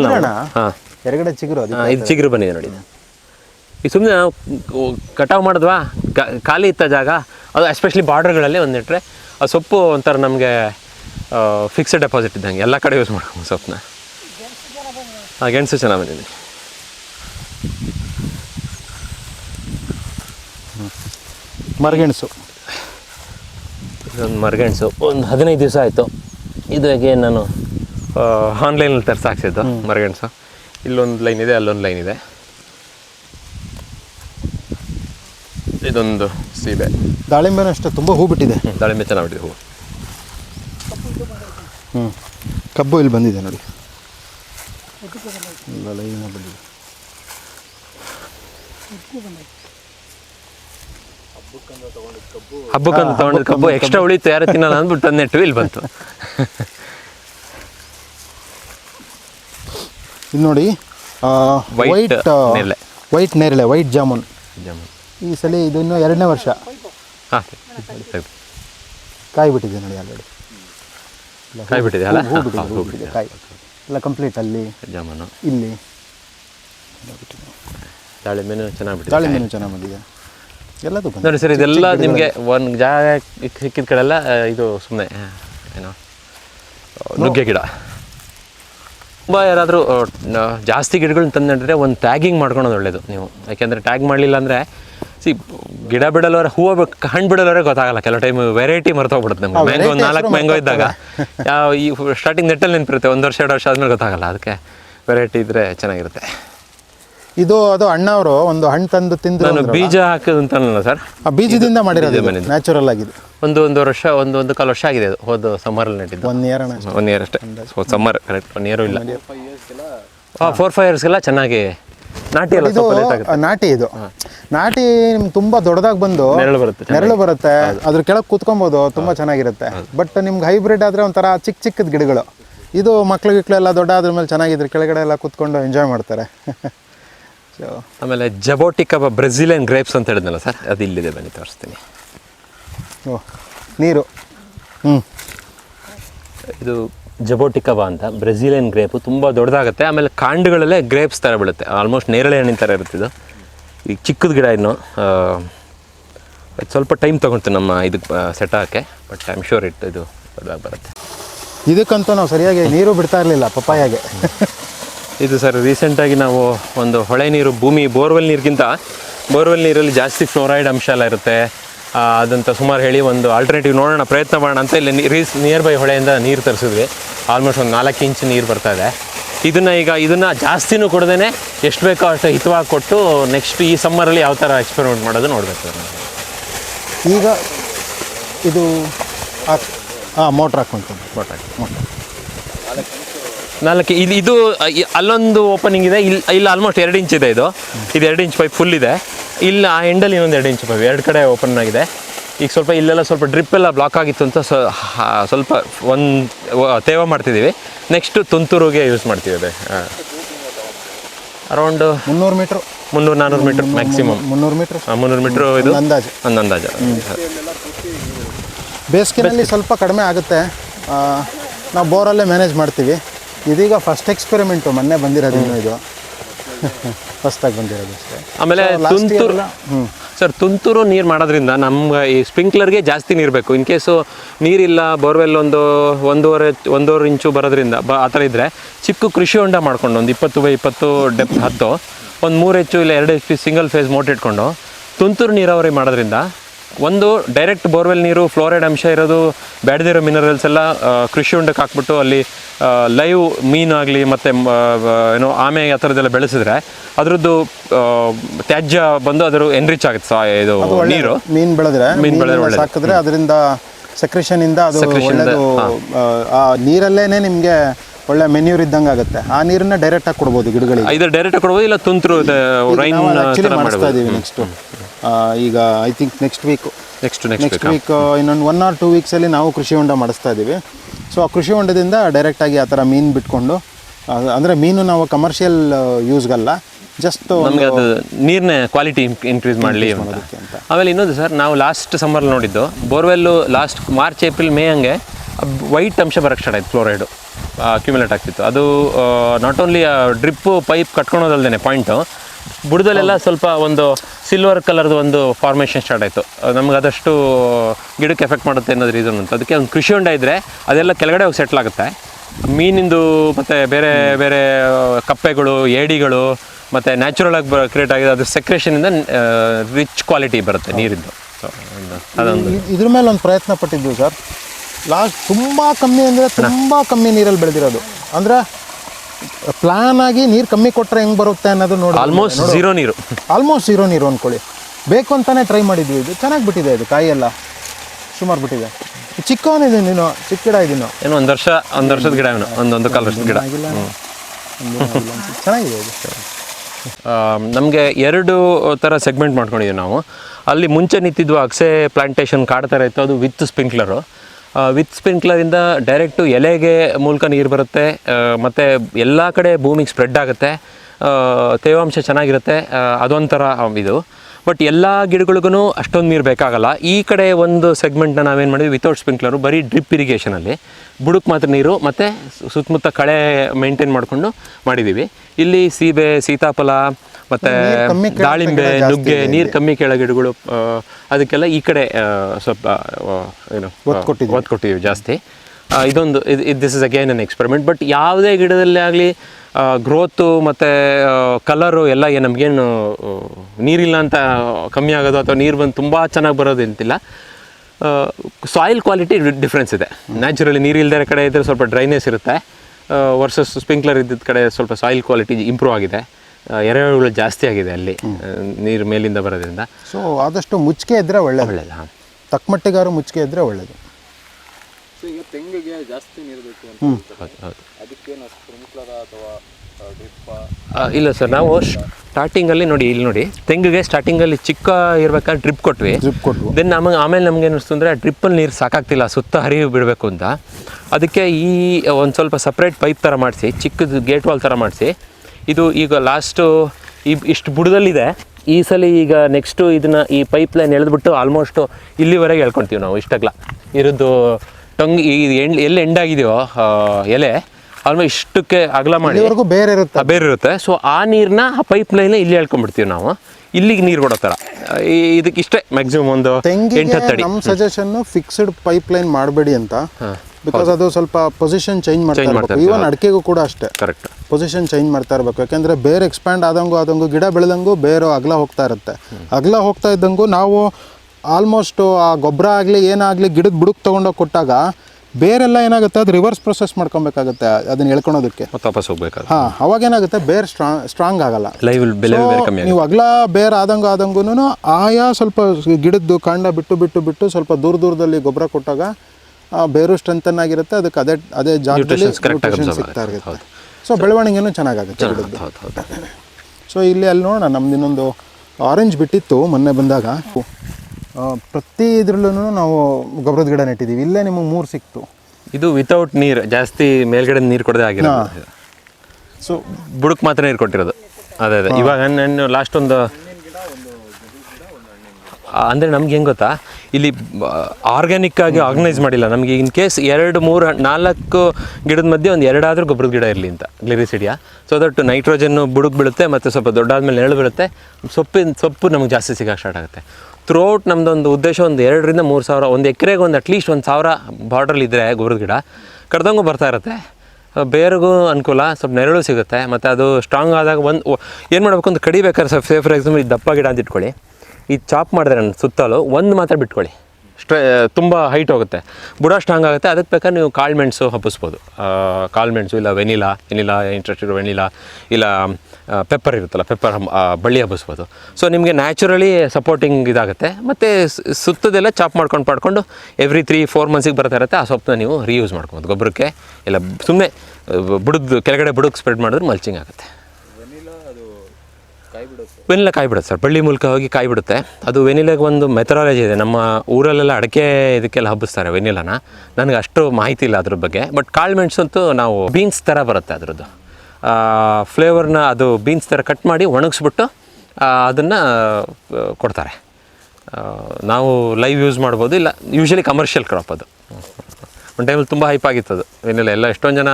ಹಾಂ. ಎರಗಡೆ ಚಿಗುರು ಅದು. ಇದು ಚಿಗುರು ಬಂದಿದೆ ನೋಡಿ. ಇದು. ಈಗ ಸುಮ್ಮನೆ ಕಟಾವು ಮಾಡಿದ್ವಾ? ಕ- ಖಾಲಿ ಇತ್ತ ಜಾಗ? ಅದು ಎಸ್ಪೆಷಲಿ ಬಾರ್ಡರ್ಗಳಲ್ಲಿ ಒಂದು ನೆಟ್ರೆ ಆ ಸೊಪ್ಪು ಒಂಥರ ನಮಗೆ ಫಿಕ್ಸ್ಡ್ ಡೆಪಾಸಿಟ್ ಇದ್ದಂಗೆ. ಎಲ್ಲ ಕಡೆ ಯೂಸ್ ಮಾಡ್ಕೊಂಡು ಸೊಪ್ಪನ್ನ ಹಾಂ ಗೆಣಸು ಚೆನ್ನಾಗಿ ಬಂದಿದೆ. ಮರಗೆಣಸು. ಇದೊಂದು ಮರಗೆಣಸು. ಒಂದು ಹದಿನೈದು ದಿವಸ ಆಯಿತು. ಇದು ಹೇಗೆ ನಾನು ಆನ್ಲೈನಲ್ಲಿ ತರಿಸಾಕ್ಸಿದ್ದು ಮರಗೆಣಸು. ಇಲ್ಲೊಂದು ಲೈನ್ ಇದೆ ಅಲ್ಲೊಂದು ಲೈನ್ ಇದೆ. ಇದೊಂದು ಸೀಬೆ. ದಾಳಿಂಬೆನೂ ಅಷ್ಟೇ ತುಂಬ ಹೂ ಬಿಟ್ಟಿದೆ. ದಾಳಿಂಬೆ ಚೆನ್ನಾಗಿ ಹೂವು ಹ್ಞೂ ಕಬ್ಬು ಇಲ್ಲಿ ಬಂದಿದೆ ನೋಡಿ. ಇಲ್ಲ ಲೈನ ಬಂದಿದೆ. ಹಬ್ಬಕ್ಕಂತ ತಗೊಂಡಿದ್ದು ಕಬ್ಬು. ಎಕ್ಸ್ಟ್ರಾ ಉಳಿತು ಯಾರು ತಿನ್ನಲ್ಲ ಅಂದ್ಬಿಟ್ಟು ತಂದು ನೆಟ್ಟು ಇಲ್ಲಿ ಬಂತು. ಇಲ್ಲಿ ನೋಡಿ ವೈಟ್ ನೇರಳೆ. ವೈಟ್ ನೇರಳೆ ವೈಟ್ ಜಾಮೂನ್. ಜಾಮೂನ್. ಈ ಸಲ ಇದು ಇನ್ನೂ ಎರಡನೇ ವರ್ಷ. ಹಾಂ ಕಾಯಿ ಬಿಟ್ಟಿದೆ ನೋಡಿ ಆಲ್ರೆಡಿ ಕಾಯಿ ಬಿಟ್ಟಿದೆ ಅಲ್ಲ ಹೂ ಹಾಂ, ಬಿಟ್ಟಿದೆ ಹಾಂ, ಹೂ ಹೂ ಬಿಟ್ಟಿದೆ ಬಿಟ್ಟಿದೆ ಕಾಯಿ. ಎಲ್ಲ ಕಂಪ್ಲೀಟ್ ಅಲ್ಲಿ. ಜಾಮೂನು. ಇಲ್ಲಿ. ದಾಳಿಂಬೆನೂ ಚೆನ್ನಾಗಿ ಬಿಟ್ಟಿದೆ. ದಾಳಿಂಬೆನೂ ಚೆನ್ನಾಗಿ ಬಂದಿದೆ. ಎಲ್ಲದೂ ಬಂದಿದೆ. ನೋಡಿ ಸರ್ ಇದೆಲ್ಲ ನಿಮಗೆ ಒಂದು ಜಾಗ ಸಿಕ್ಕಿದ ಕಡೆಲ್ಲ ಇದು ಸುಮ್ಮನೆ ಏನೋ ನುಗ್ಗೆ ಗಿಡ. ತುಂಬ ಯಾರಾದರೂ ಜಾಸ್ತಿ ಗಿಡಗಳನ್ನ ತಂದು ನೆಟ್ಟಿದ್ರೆ ಒಂದು ಟ್ಯಾಗಿಂಗ್ ಮಾಡ್ಕೊಳೋದು ಒಳ್ಳೇದು ನೀವು. ಯಾಕೆಂದರೆ ಟ್ಯಾಗ್ ಮಾಡಲಿಲ್ಲ ಅಂದರೆ ಸಿ ಗಿಡ ಬಿಡಲವರೆ ಹೂವು ಬ- ಹಣ್ಣು ಬಿಡಲ್ಲವರೆ ಗೊತ್ತಾಗಲ್ಲ. ಕೆಲವು ಟೈಮ್ ವೆರೈಟಿ ಮರ್ತೋಗ್ಬಿಡುತ್ತೆ ನಮ್ಗೆ. ಮ್ಯಾಂಗೋ ಒಂದು ನಾಲ್ಕು ಮ್ಯಾಂಗೋ ಇದ್ದಾಗ. ಯಾವ ಈ ಸ್ಟಾರ್ಟಿಂಗ್ ನೆಟ್ಟಲ್ಲಿ ನೆನಪಿರುತ್ತೆ ಒಂದು ವರ್ಷ ಎರಡು ವರ್ಷ ಆದಮೇಲೆ ಗೊತ್ತಾಗಲ್ಲ. ಅದಕ್ಕೆ ವೆರೈಟಿ ಇದ್ದರೆ ಚೆನ್ನಾಗಿರುತ್ತೆ. ಇದು ಅದು ಅಣ್ಣವರು ಒಂದು ಹಣ್ಣು ತಂದು ತಿಂದ್ರು ನಾನು ಅಂದ್ರಲ್ಲ, ಬೀಜ ಹಾಕಿದಂತಲ್ಲ ಅಂತಲ್ಲ ಸರ್. ಆ ಬೀಜದಿಂದ ಮಾಡಿರೋದು ನ್ಯಾಚುರಲ್ ಆಗಿದೆ. ಒಂದು ಒಂದು ವರ್ಷ ಒಂದು ಒಂದು ಕಾಲು ವರ್ಷ ಆಗಿದೆ ಅದು ಹೋದ ಸಮ್ಮರಲ್ಲಿ ನೆಟ್ಟಿದ್ದು. ಒನ್ ಇಯರ್ ಒನ್ ಇಯರ್ ಅಷ್ಟೇ. ಸಮ್ಮರ್ ಕರೆಕ್ಟ್ ಒನ್ ಇಯರ್ ಇಲ್ಲ. ಹಾಂ ಫೋರ್ ಫೈವ್ ಇಯರ್ಸ್ಗೆಲ್ಲ ಚೆನ್ನಾಗಿ ನಾಟಿ ಎಲ್ಲ ಇದು ಸ್ವಲ್ಪ ಆಗುತ್ತೆ. ನಾಟಿ ಇದು. ನಾಟಿ ನಿಮ್ಗೆ ತುಂಬಾ ದೊಡ್ಡದಾಗಿ ಬಂದು ನೆರಳು ಬರುತ್ತೆ ನೆರಳು ಬರುತ್ತೆ. ಅದ್ರ ಕೆಳಗೆ ಕೂತ್ಕೊಬೋದು ತುಂಬಾ ಚೆನ್ನಾಗಿರುತ್ತೆ. ಬಟ್ ನಿಮ್ಗೆ ಹೈಬ್ರಿಡ್ ಆದ್ರೆ ಒಂಥರ ಚಿಕ್ಕ ಚಿಕ್ಕದ ಗಿಡಗಳು. ಇದು ಮಕ್ಳು ಗಿಕ್ಳೆಲ್ಲ ದೊಡ್ಡ ಆದ್ರ ಮೇಲೆ ಚೆನ್ನಾಗಿದ್ರೆ ಕೆಳಗಡೆ ಎಲ್ಲ ಕೂತ್ಕೊಂಡು ಎಂಜಾಯ್ ಮಾಡ್ತಾರೆ. ಸೊ ಆಮೇಲೆ ಜಬೋಟಿಕ ಬ್ರೆಜಿಲಿಯನ್ ಗ್ರೇಪ್ಸ್ ಅಂತ ಹೇಳಿದ್ನಲ್ಲ ಸರ್? ಅದು ಇಲ್ಲಿದೆ ಬನ್ನಿ ತೋರಿಸ್ತೀನಿ. ಓ ನೀರು. ಹ್ಞೂ ಇದು ಜಬೋಟಿಕಬಾ ಅಂತ ಬ್ರೆಜಿಲಿಯನ್ ಗ್ರೇಪು ತುಂಬ ದೊಡ್ಡದಾಗುತ್ತೆ. ಆಮೇಲೆ ಕಾಂಡಗಳಲ್ಲೇ ಗ್ರೇಪ್ಸ್ ಥರ ಬೀಳುತ್ತೆ. ಆಲ್ಮೋಸ್ಟ್ ನೇರಳೆ ಹಣ್ಣಿನ ಥರ ಇರುತ್ತೆ ಇದು. ಈಗ ಚಿಕ್ಕದ ಗಿಡ ಇನ್ನು ಸ್ವಲ್ಪ ಟೈಮ್ ತೊಗೊಳ್ತು ನಮ್ಮ ಇದಕ್ಕೆ ಸೆಟ್ ಹಾಕಕ್ಕೆ. But I am sure it ಇದು ದೊಡ್ಡದಾಗಿ ಬರುತ್ತೆ. ಇದಕ್ಕಂತೂ ನಾವು ಸರಿಯಾಗಿ ನೀರು ಬಿಡ್ತಾ ಇರಲಿಲ್ಲ ಪಪ್ಪಾಯಾಗೆ. ಇದು ಸರ್ ರೀಸೆಂಟಾಗಿ ನಾವು ಒಂದು ಹೊಳೆ ನೀರು ಭೂಮಿ ಬೋರ್ವೆಲ್ ನೀರಿಗಿಂತ ಬೋರ್ವೆಲ್ ನೀರಲ್ಲಿ ಜಾಸ್ತಿ ಫ್ಲೋರೈಡ್ ಅಂಶ ಎಲ್ಲ ಇರುತ್ತೆ. ಅದಂತ ಸುಮಾರು ಹೇಳಿ ಒಂದು ಆಲ್ಟರ್ನೇಟಿವ್ ನೋಡೋಣ ಪ್ರಯತ್ನ ಮಾಡೋಣ ಅಂತ ಇಲ್ಲಿ ರೀಸ್ ನಿಯರ್ ಬೈ ಹೊಳೆಯಿಂದ ನೀರು ತರಿಸಿದ್ವಿ. ಆಲ್ಮೋಸ್ಟ್ ಒಂದು ನಾಲ್ಕು ಇಂಚ್ ನೀರು ಬರ್ತಾ ಇದೆ. ಇದನ್ನು ಈಗ ಇದನ್ನು ಜಾಸ್ತಿನೂ ಕೊಡದೇ ಎಷ್ಟು ಬೇಕೋ ಅಷ್ಟು ಹಿತವಾಗಿ ಕೊಟ್ಟು ನೆಕ್ಸ್ಟ್ ಈ ಸಮ್ಮರಲ್ಲಿ ಯಾವ ಥರ ಎಕ್ಸ್ಪೆರಿಮೆಂಟ್ ಮಾಡೋದು ನೋಡಬೇಕು ಈಗ ಇದು ಹಾಂ ಮೋಟ್ರ್ ಹಾಕ್ಕೊಂತೀನಿ. ನಾಲ್ಕು ಇದು ಇದು ಅಲ್ಲೊಂದು ಓಪನಿಂಗ್ ಇದೆ. ಇಲ್ಲಿ ಇಲ್ಲಿ ಆಲ್ಮೋಸ್ಟ್ ಎರಡು ಇಂಚ್ ಇದೆ ಇದು. ಇದು ಎರಡು ಇಂಚ್ ಪೈಪ್ ಫುಲ್ ಇದೆ. ಇಲ್ಲ ಆ ಎಂಡಲ್ಲಿ ಇನ್ನೊಂದು ಎರಡು ಇಂಚ್ ಪೈಪ್ ಎರಡು ಕಡೆ ಓಪನ್ ಆಗಿದೆ. ಈಗ ಸ್ವಲ್ಪ ಇಲ್ಲೆಲ್ಲ ಸ್ವಲ್ಪ ಡ್ರಿಪ್ ಎಲ್ಲ ಬ್ಲಾಕ್ ಆಗಿತ್ತು ಅಂತ ಸ್ವ- ಸ್ವಲ್ಪ ಒಂದು ತೇವ ಮಾಡ್ತಿದ್ದೀವಿ. ನೆಕ್ಸ್ಟ್ ತುಂತುರುಗೆ ಯೂಸ್ ಮಾಡ್ತೀವಿ ಅದೇ. ಅರೌಂಡ್ ಮುನ್ನೂರು ಮೀಟ್ರ್. ಮುನ್ನೂರು ನಾನ್ನೂರು ಮೀಟ್ರ್ ಮ್ಯಾಕ್ಸಿಮಮ್ ಮುನ್ನೂರು ಮೀಟ್ರ್. ಮುನ್ನೂರು ಮೀಟ್ರ್ ಇದು. ಅಂದಾಜು. ಒಂದು ಅಂದಾಜು ಬೇಸಿಗೆನಲ್ಲಿ ಸ್ವಲ್ಪ ಕಡಿಮೆ ಆಗುತ್ತೆ. ನಾವು ಬೋರಲ್ಲೇ ಮ್ಯಾನೇಜ್ ಮಾಡ್ತೀವಿ. ಇದೀಗ ಫಸ್ಟ್ ಎಕ್ಸ್ಪೆರಿಮೆಂಟು ಮೊನ್ನೆ ಬಂದಿರೋದು ಇನ್ನು ಇದು. ಫಸ್ಟಾಗಿ ಬಂದಿರೋದು ಅಷ್ಟೇ. ಆಮೇಲೆ ತುಂತುರು ಸರ್ ತುಂತುರು ನೀರು ಮಾಡೋದ್ರಿಂದ ನಮ್ಗೆ ಈ ಸ್ಪ್ರಿಂಕ್ಲರ್ಗೆ ಜಾಸ್ತಿ ನೀರು ಬೇಕು. ಇನ್ ಕೇಸು ನೀರಿಲ್ಲ ಬೋರ್ವೆಲ್ ಒಂದು ಒಂದೂವರೆ ಒಂದೂವರೆ ಇಂಚು ಬರೋದ್ರಿಂದ ಬ ಆ ಥರ ಇದ್ದರೆ ಚಿಕ್ಕ ಕೃಷಿ ಹೊಂಡ ಮಾಡ್ಕೊಂಡು ಒಂದು ಇಪ್ಪತ್ತು ಬೈ ಇಪ್ಪತ್ತು ಡೆಪ್ ಹತ್ತು ಒಂದು ಮೂರು ಹೆಚ್ಚು ಇಲ್ಲ ಎರಡು H P single phase motor ಇಟ್ಕೊಂಡು ತುಂತುರು ನೀರಾವರಿ ಮಾಡೋದ್ರಿಂದ ಒಂದು ಡೈರೆಕ್ಟ್ ಬೋರ್ವೆಲ್ ನೀರು ಫ್ಲೋರೈಡ್ ಅಂಶ ಇರೋದು ಬೇಡದಿರೋ ಮಿನರಲ್ಸ್ ಎಲ್ಲ ಕೃಷಿ ಉಂಡಕ್ಕೆ ಹಾಕ್ಬಿಟ್ಟು ಅಲ್ಲಿ ಲೈವ್ ಮೀನಾಗಲಿ ಮತ್ತು ಏನೋ ಆಮೆ ಆ ಥರದ್ದೆಲ್ಲ ಬೆಳೆಸಿದ್ರೆ ಅದರದ್ದು ತ್ಯಾಜ್ಯ ಬಂದು ಅದರ ಎನ್ರಿಚ್ ಆಗುತ್ತೆ ಸಾ ಇದು ನೀರು. ಮೀನ್ ಬೆಳೆದ್ರೆ ಮೀನ್ ಬೆಳೆದ್ರೆ ಒಳ್ಳೆ ಹಾಕಿದ್ರೆ ಅದರಿಂದ ಸೆಕ್ರೇಷನ್ ಇಂದ ಅದು ಒಳ್ಳೆದು ಆ, ನೀರಲ್ಲೇನೆ ನಿಮ್ಗೆ ಒಳ್ಳೆ ಮೆನ್ಯೂರ್ ಇದ್ದಂಗೆ ಆಗುತ್ತೆ. ಆ ನೀರನ್ನ ಡೈರೆಕ್ಟ್ ಆಗಿ ಕೊಡ್ಬೋದು ಗಿಡಗಳಿಗೆ. ಇದು ಡೈರೆಕ್ಟ್ ಕೊಡ್ಬೋದು ಇಲ್ಲ ತುಂತುರು ರೈನ್ ಮಾಡ್ತಾ ಇದೀವಿ ನೆಕ್ಸ್ಟ್ ಈಗ I think next week next next week ಇನ್ನೊಂದು ಒನ್ ಆರ್ ಟೂ ವೀಕ್ಸಲ್ಲಿ ನಾವು ಕೃಷಿ ಹೊಂಡ ಮಾಡಿಸ್ತಾ ಇದ್ದೀವಿ ಸೊ ಆ ಕೃಷಿ ಹೊಂಡದಿಂದ ಡೈರೆಕ್ಟಾಗಿ ಆ ಥರ ಮೀನು ಬಿಟ್ಕೊಂಡು ಅಂದರೆ ಮೀನು ನಾವು ಕಮರ್ಷಿಯಲ್ ಯೂಸ್ಗಲ್ಲ ಜಸ್ಟ್ ನಮಗೆ ಅದು ನೀರಿನ ಕ್ವಾಲಿಟಿ ಇನ್ಕ್ರೀಸ್ ಮಾಡಲಿ ಅಂತ. ಅಂತ. ಆಮೇಲೆ ಇನ್ನೊಂದು ಸರ್ ನಾವು ಲಾಸ್ಟ್ ಸಮ್ಮರ್ ನೋಡಿದ್ದು borewell last March April May ಹಂಗೆ ವೈಟ್ ಅಂಶ ಬರೋಕ್ಕೆ ಸ್ಟಾರ್ಟ್ ಆಯ್ತು ಫ್ಲೋರೈಡು ಅಕ್ಯುಮುಲೇಟ್ ಆಗ್ತಿತ್ತು. ಅದು ನಾಟ್ ಓನ್ಲಿ ಡ್ರಿಪ್ಪು ಪೈಪ್ ಕಟ್ಕೊಳೋದಲ್ದೇ ಪಾಯಿಂಟು ಬುಡದಲ್ಲೆಲ್ಲ ಸ್ವಲ್ಪ ಒಂದು ಸಿಲ್ವರ್ ಕಲರ್ದು ಒಂದು ಫಾರ್ಮೇಷನ್ ಸ್ಟಾರ್ಟ್ ಆಯಿತು. ನಮ್ಗೆ ಅದಷ್ಟು ಗಿಡಕ್ಕೆ ಎಫೆಕ್ಟ್ ಮಾಡುತ್ತೆ ಅನ್ನೋದು ರೀಸನ್ ಅಂತ ಅದಕ್ಕೆ ಒಂದು ಕೃಷಿ ಹೊಂಡ ಇದ್ದರೆ ಅದೆಲ್ಲ ಕೆಳಗಡೆ ಹೋಗಿ ಸೆಟ್ಲ್ ಆಗುತ್ತೆ. ಮೀನಿಂದು ಮತ್ತು ಬೇರೆ ಬೇರೆ ಕಪ್ಪೆಗಳು, ಏಡಿಗಳು, ಮತ್ತು ನ್ಯಾಚುರಲ್ ಆಗಿ ಕ್ರಿಯೇಟ್ ಆಗಿದೆ ಅದು ಸೆಕ್ರೇಷನಿಂದ ರಿಚ್ ಕ್ವಾಲಿಟಿ ಬರುತ್ತೆ ನೀರಿಂದು. ಅದೊಂದು. ಇದ್ರ ಮೇಲೆ ಒಂದು ಪ್ರಯತ್ನ ಪಟ್ಟಿದ್ವಿ ಸರ್. ಲಾಸ್ಟ್ ತುಂಬ ಕಮ್ಮಿ ಅಂದರೆ ತುಂಬ ಕಮ್ಮಿ ನೀರಲ್ಲಿ ಬೆಳೆದಿರೋದು. ಅಂದರೆ ಪ್ಲಾನ್ ಆಗಿ ನೀರು ಕಮ್ಮಿ ಕೊಟ್ಟರೆ ಹೆಂಗೆ ಬರುತ್ತೆ ಅನ್ನೋದು ನೋಡಿ ಆಲ್ಮೋಸ್ಟ್ ಝೀರೋ ನೀರು. ಆಲ್ಮೋಸ್ಟ್ ಜೀರೋ ನೀರು ಅಂದ್ಕೊಳ್ಳಿ ಬೇಕು ಅಂತಾನೆ ಟ್ರೈ ಮಾಡಿದ್ವಿ. ಇದು ಚೆನ್ನಾಗಿ ಬಿಟ್ಟಿದೆ ಇದು ಕಾಯಿ ಎಲ್ಲ ಸುಮಾರು ಬಿಟ್ಟಿದೆ. ಚಿಕ್ಕವನಿದೆ ನೀನು ಚಿಕ್ಕ ಗಿಡ ಇದೀನು? ಏನು ಒಂದು ವರ್ಷ ಒಂದು ವರ್ಷದ ಗಿಡ ಏನು ಒಂದೊಂದು ಕಾಲ ವರ್ಷದ ಗಿಡ. ಆಗಿಲ್ಲ. ಚೆನ್ನಾಗಿದೆ ಇದು. ನಮಗೆ ಎರಡು ಥರ ಸೆಗ್ಮೆಂಟ್ ಮಾಡ್ಕೊಂಡಿದ್ದೀವಿ ನಾವು. ಅಲ್ಲಿ ಮುಂಚೆ ನಿಂತಿದ್ವು ಅಕ್ಸೆ ಪ್ಲಾಂಟೇಶನ್ ಕಾಡ್ತಾರೆ ಇತ್ತು ಅದು ವಿತ್ ಸ್ಪ್ರಿಂಕ್ಲರು ವಿತ್ ಸ್ಪ್ರಿಂಕ್ಲರಿಂದ ಡೈರೆಕ್ಟು ಎಲೆಗೆ ಮೂಲಕ ನೀರು ಬರುತ್ತೆ. ಮತ್ತು ಎಲ್ಲ ಕಡೆ ಭೂಮಿಗೆ ಸ್ಪ್ರೆಡ್ ಆಗುತ್ತೆ. ತೇವಾಂಶ ಚೆನ್ನಾಗಿರುತ್ತೆ. ಅದೊಂಥರ ಇದು. ಬಟ್ ಎಲ್ಲ ಗಿಡಗಳಿಗೂ ಅಷ್ಟೊಂದು ನೀರು ಬೇಕಾಗಲ್ಲ. ಈ ಕಡೆ ಒಂದು ಸೆಗ್ಮೆಂಟ್ನ ನಾವೇನು ಮಾಡಿದ್ವಿ ವಿತೌಟ್ ಸ್ಪ್ರಿಂಕ್ಲರು ಬರೀ ಡ್ರಿಪ್ ಇರಿಗೇಷನಲ್ಲಿ ಬುಡಕ್ಕೆ ಮಾತ್ರ ನೀರು, ಮತ್ತು ಸುತ್ತಮುತ್ತ ಕಳೆ ಮೇಂಟೈನ್ ಮಾಡಿಕೊಂಡು ಮಾಡಿದ್ದೀವಿ ಇಲ್ಲಿ ಸೀಬೆ, ಸೀತಾಫಲ ಮತ್ತು ದಾಳಿಂಬೆ ನುಗ್ಗೆ ನೀರು ಕಮ್ಮಿ ಕೆಳ ಗಿಡಗಳು ಅದಕ್ಕೆಲ್ಲ ಈ ಕಡೆ ಸ್ವಲ್ಪ ಏನು ಒತ್ತು ಕೊಟ್ಟಿದ್ದೀವಿ. ಜಾಸ್ತಿ. ಇದೊಂದು ಇದು this is again an experiment but ಯಾವುದೇ ಗಿಡದಲ್ಲೇ ಆಗಲಿ ಗ್ರೋತು ಮತ್ತು ಕಲರು ಎಲ್ಲ ಏನು ನಮಗೇನು ನೀರಿಲ್ಲ ಅಂತ ಕಮ್ಮಿ ಆಗೋದು ಅಥವಾ ನೀರು ಬಂದು ತುಂಬ ಚೆನ್ನಾಗಿ ಬರೋದು ಅಂತಿಲ್ಲ. ಸಾಯಿಲ್ ಕ್ವಾಲಿಟಿ ಡಿಫ್ರೆನ್ಸ್ ಇದೆ. ನ್ಯಾಚುರಲಿ ನೀರು ಇಲ್ದೇ ಕಡೆ ಇದ್ದರೆ ಸ್ವಲ್ಪ ಡ್ರೈನೆಸ್ ಇರುತ್ತೆ. ವರ್ಸಸ್ ಸ್ಪ್ರಿಂಕ್ಲರ್ ಇದ್ದಿದ್ದ ಕಡೆ ಸ್ವಲ್ಪ ಸಾಯಿಲ್ ಕ್ವಾಲಿಟಿ ಇಂಪ್ರೂವ್ ಆಗಿದೆ. ಆ, ಎರೆಹುಳು ಜಾಸ್ತಿ ಆಗಿದೆ ಅಲ್ಲಿ ನೀರು ಮೇಲಿಂದ ಬರೋದ್ರಿಂದ. ಸೊ ಆದಷ್ಟು ಮುಚ್ಚಿಗೆ ಇದ್ದರೆ ಒಳ್ಳೆ ಒಳ್ಳೇದು ಹಾಂ. ತಕ್ಕಮಟ್ಟಿಗಾರು ಮುಚ್ಚಿಗೆ ಇದ್ದರೆ ಒಳ್ಳೇದು. ಸೊ ಈಗ ತೆಂಗಿಗೆ ಜಾಸ್ತಿ ನೀರು ಬೇಕು ಅಂತ ಹೌದು ಹೌದು. ಅದಕ್ಕೇನು ಸ್ಪ್ರಿಂಕ್ಲರ್ ಅಥವಾ ಡ್ರಿಪ್ ಆ, ಇಲ್ಲ ಸರ್ ನಾವು ಸ್ಟಾರ್ಟಿಂಗಲ್ಲಿ ನೋಡಿ ಇಲ್ಲಿ ನೋಡಿ ತೆಂಗಿಗೆ ಸ್ಟಾರ್ಟಿಂಗಲ್ಲಿ ಚಿಕ್ಕ ಇರ್ಬೇಕಾದ್ರೆ ಡ್ರಿಪ್ ಕೊಟ್ವಿ. ಡ್ರಿಪ್ ಕೊಟ್ಟು ದೆನ್ ನಮಗೆ ಆಮೇಲೆ ನಮ್ಗೆ ಏನಿಸ್ತು ಅಂದರೆ ಡ್ರಿಪ್ಪಲ್ಲಿ ನೀರು ಸಾಕಾಗ್ತಿಲ್ಲ ಸುತ್ತ ಹರಿವು ಬಿಡಬೇಕು ಅಂತ. ಅದಕ್ಕೆ ಈ ಒಂದು ಸ್ವಲ್ಪ ಸಪ್ರೇಟ್ ಪೈಪ್ ಥರ ಮಾಡಿಸಿ ಚಿಕ್ಕದು ಗೇಟ್ ವಾಲ್ ಥರ ಮಾಡಿಸಿ ಇದು ಈಗ ಲಾಸ್ಟು ಈ ಇಷ್ಟು ಬುಡದಲ್ಲಿದೆ. ಈ ಸಲ ಈಗ ನೆಕ್ಸ್ಟು ಇದನ್ನ ಈ ಪೈಪ್ ಲೈನ್ ಎಳೆದ್ಬಿಟ್ಟು ಆಲ್ಮೋಸ್ಟು ಇಲ್ಲಿವರೆಗೆ ಹೇಳ್ಕೊಳ್ತೀವಿ ನಾವು ಇಷ್ಟಗ್ಲ ಇರೋದು ಟೊಂಗ್ ಈ ಎಂಡ್ ಎಲ್ಲಿ ಎಂಡ್ ಆಗಿದೆಯೋ ಎಲೆ ಆಲ್ಮೋಸ್ಟ್ ಇಷ್ಟಕ್ಕೆ ಅಗಲ ಮಾಡಿ. ಬೇರೆ ಇರುತ್ತೆ. ಬೇರೆ ಇರುತ್ತೆ. ಸೊ ಆ ನೀರನ್ನ ಆ ಪೈಪ್ ಲೈನ್ ಇಲ್ಲಿ ಹೇಳ್ಕೊಂಡ್ಬಿಡ್ತೀವಿ ನಾವು. ಇಲ್ಲಿಗೆ ನೀರು ಕೊಡೋ ಥರ ಇದಕ್ಕೆ ಇಷ್ಟೇ ಮ್ಯಾಕ್ಸಿಮಮ್ ಒಂದು ಎಂಟು ನಮ್ಮ ಸಜೆಷನ್ ಫಿಕ್ಸ್ಡ್ ಪೈಪ್ ಲೈನ್ ಮಾಡಬೇಡಿ ಅಂತ. ಬಿಕಾಸ್ ಅದು ಸ್ವಲ್ಪ ಪೊಸಿಷನ್ ಚೇಂಜ್ ಮಾಡ್ತಾ ಇವನ್ ಅಡಿಕೆಗೂ ಕೂಡ ಅಷ್ಟೇ. ಕರೆಕ್ಟ್ ಪೊಸಿಷನ್ ಚೇಂಜ್ ಮಾಡ್ತಾ ಇರಬೇಕು. ಯಾಕೆಂದರೆ ಬೇರೆ ಎಕ್ಸ್ಪ್ಯಾಂಡ್ ಆದಂಗೂ ಆದಂಗು ಗಿಡ ಬೆಳೆದಂಗೂ ಬೇರೆ ಅಗಲ ಹೋಗ್ತಾ ಇರುತ್ತೆ. ಅಗಲ ಹೋಗ್ತಾ ಇದ್ದಂಗೂ ನಾವು ಆಲ್ಮೋಸ್ಟು ಆ ಗೊಬ್ಬರ ಆಗಲಿ ಏನಾಗಲಿ ಗಿಡದ ಬುಡಕ್ಕೆ ತೊಗೊಂಡೋಗಿ ಕೊಟ್ಟಾಗ ಬೇರೆಲ್ಲ ಏನಾಗುತ್ತೆ? ಅದು ರಿವರ್ಸ್ ಪ್ರೊಸೆಸ್ ಮಾಡ್ಕೊಬೇಕಾಗುತ್ತೆ ಅದನ್ನ ಎಳ್ಕೊಳೋದಕ್ಕೆ ವಾಪಸ್ ಹೋಗ್ಬೇಕು ಹಾಂ ಅವಾಗ ಏನಾಗುತ್ತೆ? ಬೇರ್ ಸ್ಟ್ರಾಂಗ್ ಸ್ಟ್ರಾಂಗ್ ಆಗಲ್ಲ. ನೀವು ಅಗಲ ಬೇರ್ ಆದಂಗೂ ಆದಂಗೂ ಆಯಾ ಸ್ವಲ್ಪ ಗಿಡದ್ದು ಕಾಂಡ ಬಿಟ್ಟು ಬಿಟ್ಟು ಬಿಟ್ಟು ಸ್ವಲ್ಪ ದೂರ ದೂರದಲ್ಲಿ ಗೊಬ್ಬರ ಕೊಟ್ಟಾಗ ಬೇರು ಸ್ಟ್ರೆಂಥನ್ ಆಗಿರುತ್ತೆ. ಅದಕ್ಕೆ ಅದೇ ಅದೇ ಜಾಗದಲ್ಲಿ ಸಿಗ್ತಾ ಇರುತ್ತೆ. ಸೊ ಬೆಳವಣಿಗೆನೂ ಚೆನ್ನಾಗಾಗುತ್ತೆ ಗಿಡದ್ದು ಹೌದು ಹೌದು ಸೊ ಇಲ್ಲಿ ಅಲ್ಲಿ ನೋಡೋಣ ನಮ್ದು ಇನ್ನೊಂದು ಆರೆಂಜ್ ಬಿಟ್ಟಿತ್ತು ಮೊನ್ನೆ ಬಂದಾಗ. ಪ್ರತಿ ಇದ್ರಲ್ಲೂ ನಾವು ಗೊಬ್ಬರದ ಗಿಡ ನೆಟ್ಟಿದ್ದೀವಿ. ಇಲ್ಲೇ ನಿಮಗೆ ಮೂರು ಸಿಕ್ತು. ಇದು ವಿತೌಟ್ ನೀರು ಜಾಸ್ತಿ ಮೇಲ್ಗಡೆ ನೀರು ಕೊಡದೆ ಆಗಿಲ್ಲ ಸೊ ಬುಡಕ್ಕೆ ಮಾತ್ರ ನೀರು ಕೊಟ್ಟಿರೋದು. ಅದೇ ಅದೇ. ಇವಾಗ ನಾನು ಲಾಸ್ಟ್ ಒಂದು ಅಂದರೆ ನಮ್ಗೆ ಹೆಂಗೆ ಗೊತ್ತಾ? ಇಲ್ಲಿ ಆರ್ಗ್ಯಾನಿಕ್ ಆಗಿ ಆರ್ಗನೈಸ್ ಮಾಡಿಲ್ಲ. ನಮಗೆ ಇನ್ ಕೇಸ್ ಎರಡು, ಮೂರು, ನಾಲ್ಕು ಗಿಡದ ಮಧ್ಯೆ ಒಂದು ಎರಡಾದರೂ ಗೊಬ್ಬರದ ಗಿಡ ಇರಲಿ ಅಂತ. ಗ್ಲಿರಿಸಿಡಿಯಾ ಸೊ ದಟ್ ನೈಟ್ರೋಜನ್ನು ಬುಡಕ್ಕೆ ಬೀಳುತ್ತೆ ಮತ್ತು ಸ್ವಲ್ಪ ದೊಡ್ಡಾದ್ಮೇಲೆ ನೆರಳು ಬೀಳುತ್ತೆ. ಸೊಪ್ಪಿನ, ಸೊಪ್ಪು ನಮ್ಗೆ ಜಾಸ್ತಿ ಸಿಗೋಕೆ ಸ್ಟಾರ್ಟ್ ಆಗುತ್ತೆ. ಥ್ರೂಔಟ್ ನಮ್ಮದೊಂದು ಉದ್ದೇಶ ಒಂದು ಎರಡರಿಂದ ಮೂರು ಸಾವಿರ, ಒಂದು ಎಕರೆಗೆ ಒಂದು ಅಟ್ಲೀಸ್ಟ್ ಒಂದು ಸಾವಿರ ಬಾರ್ಡ್ರಲ್ಲಿ ಇದ್ದರೆ ಗೊಬ್ಬರದ ಗಿಡ. ಕಡ್ದಂಗೂ ಬರ್ತಾ ಇರುತ್ತೆ. ಬೇರೆಗೂ ಅನುಕೂಲ, ಸ್ವಲ್ಪ ನೆರಳು ಸಿಗುತ್ತೆ. ಮತ್ತು ಅದು ಸ್ಟ್ರಾಂಗ್ ಆದಾಗ ಒಂದು, ಏನು ಮಾಡಬೇಕು ಅಂತ ಕಡಿಬೇಕಾದ್ರೆ ಫೇ ಫಾರ್ ಎಕ್ಸಾಂಪಲ್ ದಪ್ಪ ಗಿಡ ಅಂತ ಇಟ್ಕೊಳ್ಳಿ. ಈ ಚಾಪ್ ಮಾಡಿದ್ರೆ ನನ್ನ ಸುತ್ತಲೂ ಒಂದು ಮಾತ್ರ ಬಿಟ್ಕೊಳ್ಳಿ. ಸ್ಟ್ರೇ ತುಂಬ ಹೈಟ್ ಹೋಗುತ್ತೆ. ಬುಡ ಸ್ಟ್ರಾಂಗ್ ಆಗುತ್ತೆ. ಅದಕ್ಕೆ ಬೇಕಾದ್ರೆ ನೀವು ಕಾಳು ಮೆಣಸು ಹಬ್ಬಿಸ್ಬೋದು. ಕಾಳು ಮೆಣಸು ಇಲ್ಲ ವೆನಿಲಾ ವೆನಿಲಾ ಇಂಟ್ರೆಸ್ಟ್ ಇರೋ ವೆನಿಲಾ, ಇಲ್ಲ ಪೆಪ್ಪರ್ ಇರುತ್ತಲ್ಲ ಪೆಪ್ಪರ್ ಬಳ್ಳಿ ಹಬ್ಬಿಸ್ಬೋದು. ಸೊ ನಿಮಗೆ ನ್ಯಾಚುರಲಿ ಸಪೋರ್ಟಿಂಗ್ ಇದಾಗುತ್ತೆ. ಮತ್ತು ಸುತ್ತದೆಲ್ಲ ಚಾಪ್ ಮಾಡ್ಕೊಂಡು ಮಾಡ್ಕೊಂಡು ಎವ್ರಿ ತ್ರೀ ಫೋರ್ ಮಂತ್ಸಿಗೆ ಬರ್ತಾ ಇರುತ್ತೆ. ಆ ಸೊಪ್ಪನ್ನ ನೀವು ರೀಯೂಸ್ ಮಾಡ್ಕೊಬೋದು. ಗೊಬ್ಬರಕ್ಕೆ, ಇಲ್ಲ ಸುಮ್ಮನೆ ಬುಡದ, ಕೆಳಗಡೆ ಬುಡಕ್ಕೆ ಸ್ಪ್ರೆಡ್ ಮಾಡಿದ್ರೆ ಮಲ್ಚಿಂಗ್ ಆಗುತ್ತೆ ವೆನಿಲಾ ಅದು ಕಾಯಿ ಬಿಡುತ್ತೆ ವೆನಿಲಾ ಕಾಯಿ ಬಿಡುತ್ತೆ ಸರ್. ಬಳ್ಳಿ ಮೂಲಕ ಹೋಗಿ ಕಾಯಿ ಬಿಡುತ್ತೆ. ಅದು ವೆನಿಲಾಗೆ ಒಂದು ಮೆಥರಾಲಜಿ ಇದೆ. ನಮ್ಮ ಊರಲ್ಲೆಲ್ಲ ಅಡಿಕೆ ಇದಕ್ಕೆಲ್ಲ ಹಬ್ಬಿಸ್ತಾರೆ ವೆನಿಲಾನ ನನಗೆ ಅಷ್ಟು ಮಾಹಿತಿ ಇಲ್ಲ ಅದ್ರ ಬಗ್ಗೆ. ಬಟ್ ಕಾಳು ಮೆಣಸಂತೂ ನಾವು ಬೀನ್ಸ್ ಥರ ಬರುತ್ತೆ ಅದರದ್ದು. ಫ್ಲೇವರ್ನ ಅದು ಬೀನ್ಸ್ ಥರ ಕಟ್ ಮಾಡಿ ಒಣಗಿಸ್ಬಿಟ್ಟು ಅದನ್ನು ಕೊಡ್ತಾರೆ. ನಾವು ಲೈವ್ ಯೂಸ್ ಮಾಡ್ಬೋದು. ಇಲ್ಲ ಯೂಶಲಿ ಕಮರ್ಷಿಯಲ್ ಕ್ರಾಪ್ ಅದು. ಒಂದು ಟೈಮಲ್ಲಿ ತುಂಬ ಹೈಪ್ ಆಗಿತ್ತು ಅದು ವೆನಿಲಾ ಎಲ್ಲ ಎಷ್ಟೊಂದು ಜನ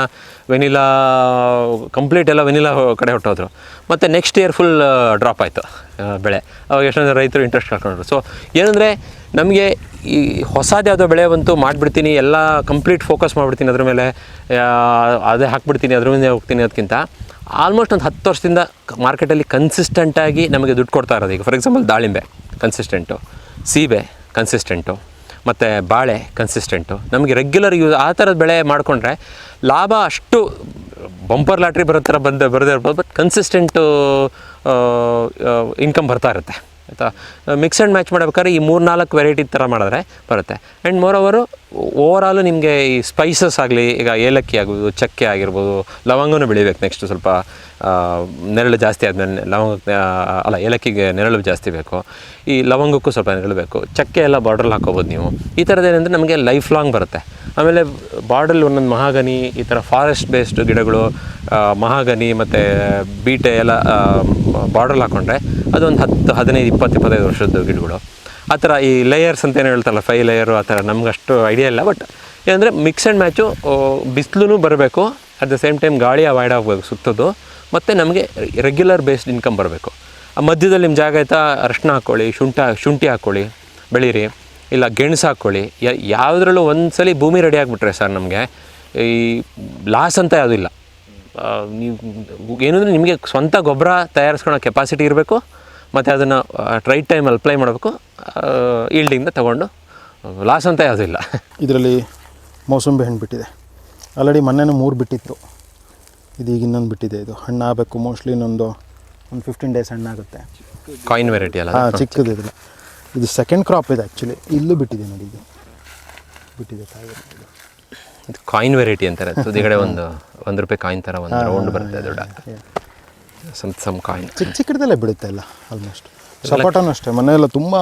ವೆನಿಲಾ, ಕಂಪ್ಲೀಟ್ ಎಲ್ಲ ವೆನಿಲಾ ಕಡೆ ಹೊಟ್ಟೋದ್ರು ಮತ್ತು ನೆಕ್ಸ್ಟ್ ಇಯರ್ ಫುಲ್ ಡ್ರಾಪ್ ಆಯಿತು ಬೆಳೆ. ಅವಾಗ ಎಷ್ಟೊಂದು ಜನ ರೈತರು ಇಂಟ್ರೆಸ್ಟ್ ಕಳ್ಕೊಂಡ್ರು. ಸೊ ಏನಂದರೆ ನಮಗೆ ಈ ಹೊಸದ್ಯಾವುದೋ ಬೆಳೆ ಬಂತು, ಮಾಡಿಬಿಡ್ತೀನಿ, ಎಲ್ಲ ಕಂಪ್ಲೀಟ್ ಫೋಕಸ್ ಮಾಡಿಬಿಡ್ತೀನಿ ಅದ್ರ ಮೇಲೆ ಅದೇ ಹಾಕ್ಬಿಡ್ತೀನಿ, ಅದ್ರ ಮೇಲೆ ಹೋಗ್ತೀನಿ ಅದಕ್ಕಿಂತ ಆಲ್ಮೋಸ್ಟ್ ಒಂದು ಹತ್ತು ವರ್ಷದಿಂದ ಮಾರ್ಕೆಟಲ್ಲಿ ಕನ್ಸಿಸ್ಟೆಂಟಾಗಿ ನಮಗೆ ದುಡ್ಡು ಕೊಡ್ತಾ ಇರೋದು ಈಗ. ಫಾರ್ ಎಕ್ಸಾಂಪಲ್ ದಾಳಿಂಬೆ ಕನ್ಸಿಸ್ಟೆಂಟು ಸೀಬೆ ಕನ್ಸಿಸ್ಟೆಂಟು ಮತ್ತು ಬಾಳೆ ಕನ್ಸಿಸ್ಟೆಂಟು ನಮಗೆ ರೆಗ್ಯುಲರ್ ಯೂಸ್ ಆ ಥರದ ಬೆಳೆ ಮಾಡಿಕೊಂಡ್ರೆ ಲಾಭ ಅಷ್ಟು ಬಂಪರ್ ಲಾಟ್ರಿ ಬರೋ ಥರ ಬಂದ ಬರದೇ ಇರ್ಬೋದು ಬಟ್ ಕನ್ಸಿಸ್ಟೆಂಟು ಇನ್ಕಮ್ ಬರ್ತಾ ಇರುತ್ತೆ. ಆಯಿತಾ? ಮಿಕ್ಸ್ ಆ್ಯಂಡ್ ಮ್ಯಾಚ್ ಮಾಡ್ಬೇಕಾದ್ರೆ ಈ ಮೂರು ನಾಲ್ಕು ವೆರೈಟಿ ಥರ ಮಾಡಿದ್ರೆ ಬರುತ್ತೆ. ಆ್ಯಂಡ್ ಮೋರ್ ಓವರು ಓವರಾಲು ನಿಮಗೆ ಈ ಸ್ಪೈಸಸ್ ಆಗಲಿ, ಈಗ ಏಲಕ್ಕಿ ಆಗ್ಬೋದು, ಚಕ್ಕೆ ಆಗಿರ್ಬೋದು, ಲವಂಗನೂ ಬೆಳಿಬೇಕು ನೆಕ್ಸ್ಟ್ ಸ್ವಲ್ಪ ನೆರಳು ಜಾಸ್ತಿ ಆದಮೇಲೆ ಲವಂಗ ಅಲ್ಲ, ಏಲಕ್ಕಿಗೆ ನೆರಳು ಜಾಸ್ತಿ ಬೇಕು. ಈ ಲವಂಗಕ್ಕೂ ಸ್ವಲ್ಪ ನೆರಳು ಬೇಕು. ಚಕ್ಕೆ ಎಲ್ಲ ಬಾರ್ಡ್ರಲ್ಲಿ ಹಾಕೋಬೋದು ನೀವು. ಈ ಥರದ್ದು ಏನಂದರೆ ನಮಗೆ ಲೈಫ್ ಲಾಂಗ್ ಬರುತ್ತೆ. ಆಮೇಲೆ ಬಾರ್ಡಲ್ಲಿ ಒಂದೊಂದು ಮಹಾಗನಿ, ಈ ಥರ ಫಾರೆಸ್ಟ್ ಬೇಸ್ಡ್ ಗಿಡಗಳು ಮಹಾಗನಿ ಮತ್ತು ಬೀಟೆ ಎಲ್ಲ ಬಾರ್ಡರ್ ಹಾಕ್ಕೊಂಡ್ರೆ ಅದೊಂದು ಹತ್ತು, ಹದಿನೈದು, ಇಪ್ಪತ್ತು, ಇಪ್ಪತ್ತೈದು ವರ್ಷದ ಗಿಡಗಳು. ಆ ಥರ ಈ ಲೇಯರ್ಸ್ ಅಂತ ಏನು ಹೇಳ್ತಾರಲ್ಲ ಫೈ ಲೇಯರು ಆ ಥರ ನಮ್ಗೆ ಅಷ್ಟು ಐಡಿಯಾ ಇಲ್ಲ ಬಟ್ ಏನಂದರೆ ಮಿಕ್ಸ್ ಆ್ಯಂಡ್ ಮ್ಯಾಚು ಬಿಸಿಲು ಬರಬೇಕು ಅಟ್ ದ ಸೇಮ್ ಟೈಮ್ ಗಾಳಿ ಅವಾಯ್ಡ್ ಆಗಬೇಕು ಸುತ್ತೋದು, ಮತ್ತು ನಮಗೆ ರೆಗ್ಯುಲರ್ ಬೇಸ್ಡ್ ಇನ್ಕಮ್ ಬರಬೇಕು. ಆ ಮಧ್ಯದಲ್ಲಿ ನಿಮ್ಮ ಜಾಗ ಆಯಿತಾ ಅರಶಿನ ಹಾಕ್ಕೊಳ್ಳಿ ಶುಂಠ, ಶುಂಠಿ ಹಾಕ್ಕೊಳ್ಳಿ ಬೆಳೀರಿ. ಇಲ್ಲ ಗೆಣಸು ಹಾಕ್ಕೊಳ್ಳಿ. ಯಾವುದ್ರಲ್ಲೂ ಒಂದು ಸಲ ಭೂಮಿ ರೆಡಿ ಆಗಿಬಿಟ್ರೆ ಸರ್ ನಮಗೆ ಈ ಲಾಸ್ ಅಂತ ಯಾವುದೂ ಇಲ್ಲ. ನೀವು ಏನಂದರೆ ನಿಮಗೆ ಸ್ವಂತ ಗೊಬ್ಬರ ತಯಾರಿಸ್ಕೊಳ್ಳೋ ಕೆಪಾಸಿಟಿ ಇರಬೇಕು ಮತ್ತು ಅದನ್ನು ರೈಟ್ ಟೈಮಲ್ಲಿ ಅಪ್ಲೈ ಮಾಡಬೇಕು ಈಲ್ಡಿಂದ ತೊಗೊಂಡು ಲಾಸ್ ಅಂತ ಯಾವುದೂ ಇಲ್ಲ. ಇದರಲ್ಲಿ ಮೌಸಂಬಿ ಹಣ್ಣು ಬಿಟ್ಟಿದೆ. ಆಲ್ರೆಡಿ ಮೊನ್ನೆನೂ ಮೂರು ಬಿಟ್ಟಿತ್ತು. ಇದು ಈಗ ಇನ್ನೊಂದು ಬಿಟ್ಟಿದೆ. ಇದು ಹಣ್ಣು ಆಗಬೇಕು ಮೋಸ್ಟ್ಲಿ ಇನ್ನೊಂದು ಒಂದು ಫಿಫ್ಟೀನ್ ಡೇಸ್ ಹಣ್ಣಾಗುತ್ತೆ. ಕಾಯಿನ್ ವೆರೈಟಿ ಅಲ್ಲ ಹಾಂ ಚಿಕ್ಕದು ಇದು ಸೆಕೆಂಡ್ ಕ್ರಾಪ್ ಇದೆ ಆ್ಯಕ್ಚುಲಿ ಇಲ್ಲೂ ಬಿಟ್ಟಿದೆ ನೋಡಿ ಇದು. ಬಿಟ್ಟಿದೆ ಕಾಯಿ ಇದು. ಕಾಯಿನ್ ವೆರೈಟಿ ಅಂತಾರೆ. ತುದಿಗಡೆ ಒಂದು ಒಂದು ರೂಪಾಯಿ ಕಾಯಿನ್ ಥರ ಒಂದು ರೌಂಡ್ ಬರುತ್ತೆ ದೊಡ್ಡ. ಸಮ್ ಸಮ್ ಕಾಯಿನ್ ಚಿಕ್ಕ ಚಿಕ್ಕದಲ್ಲೇ ಬಿಡುತ್ತೆ ಎಲ್ಲ ಆಲ್ಮೋಸ್ಟ್ ಸಪೋಟನೂ ಅಷ್ಟೇ. ಮನೆಯೆಲ್ಲ ತುಂಬ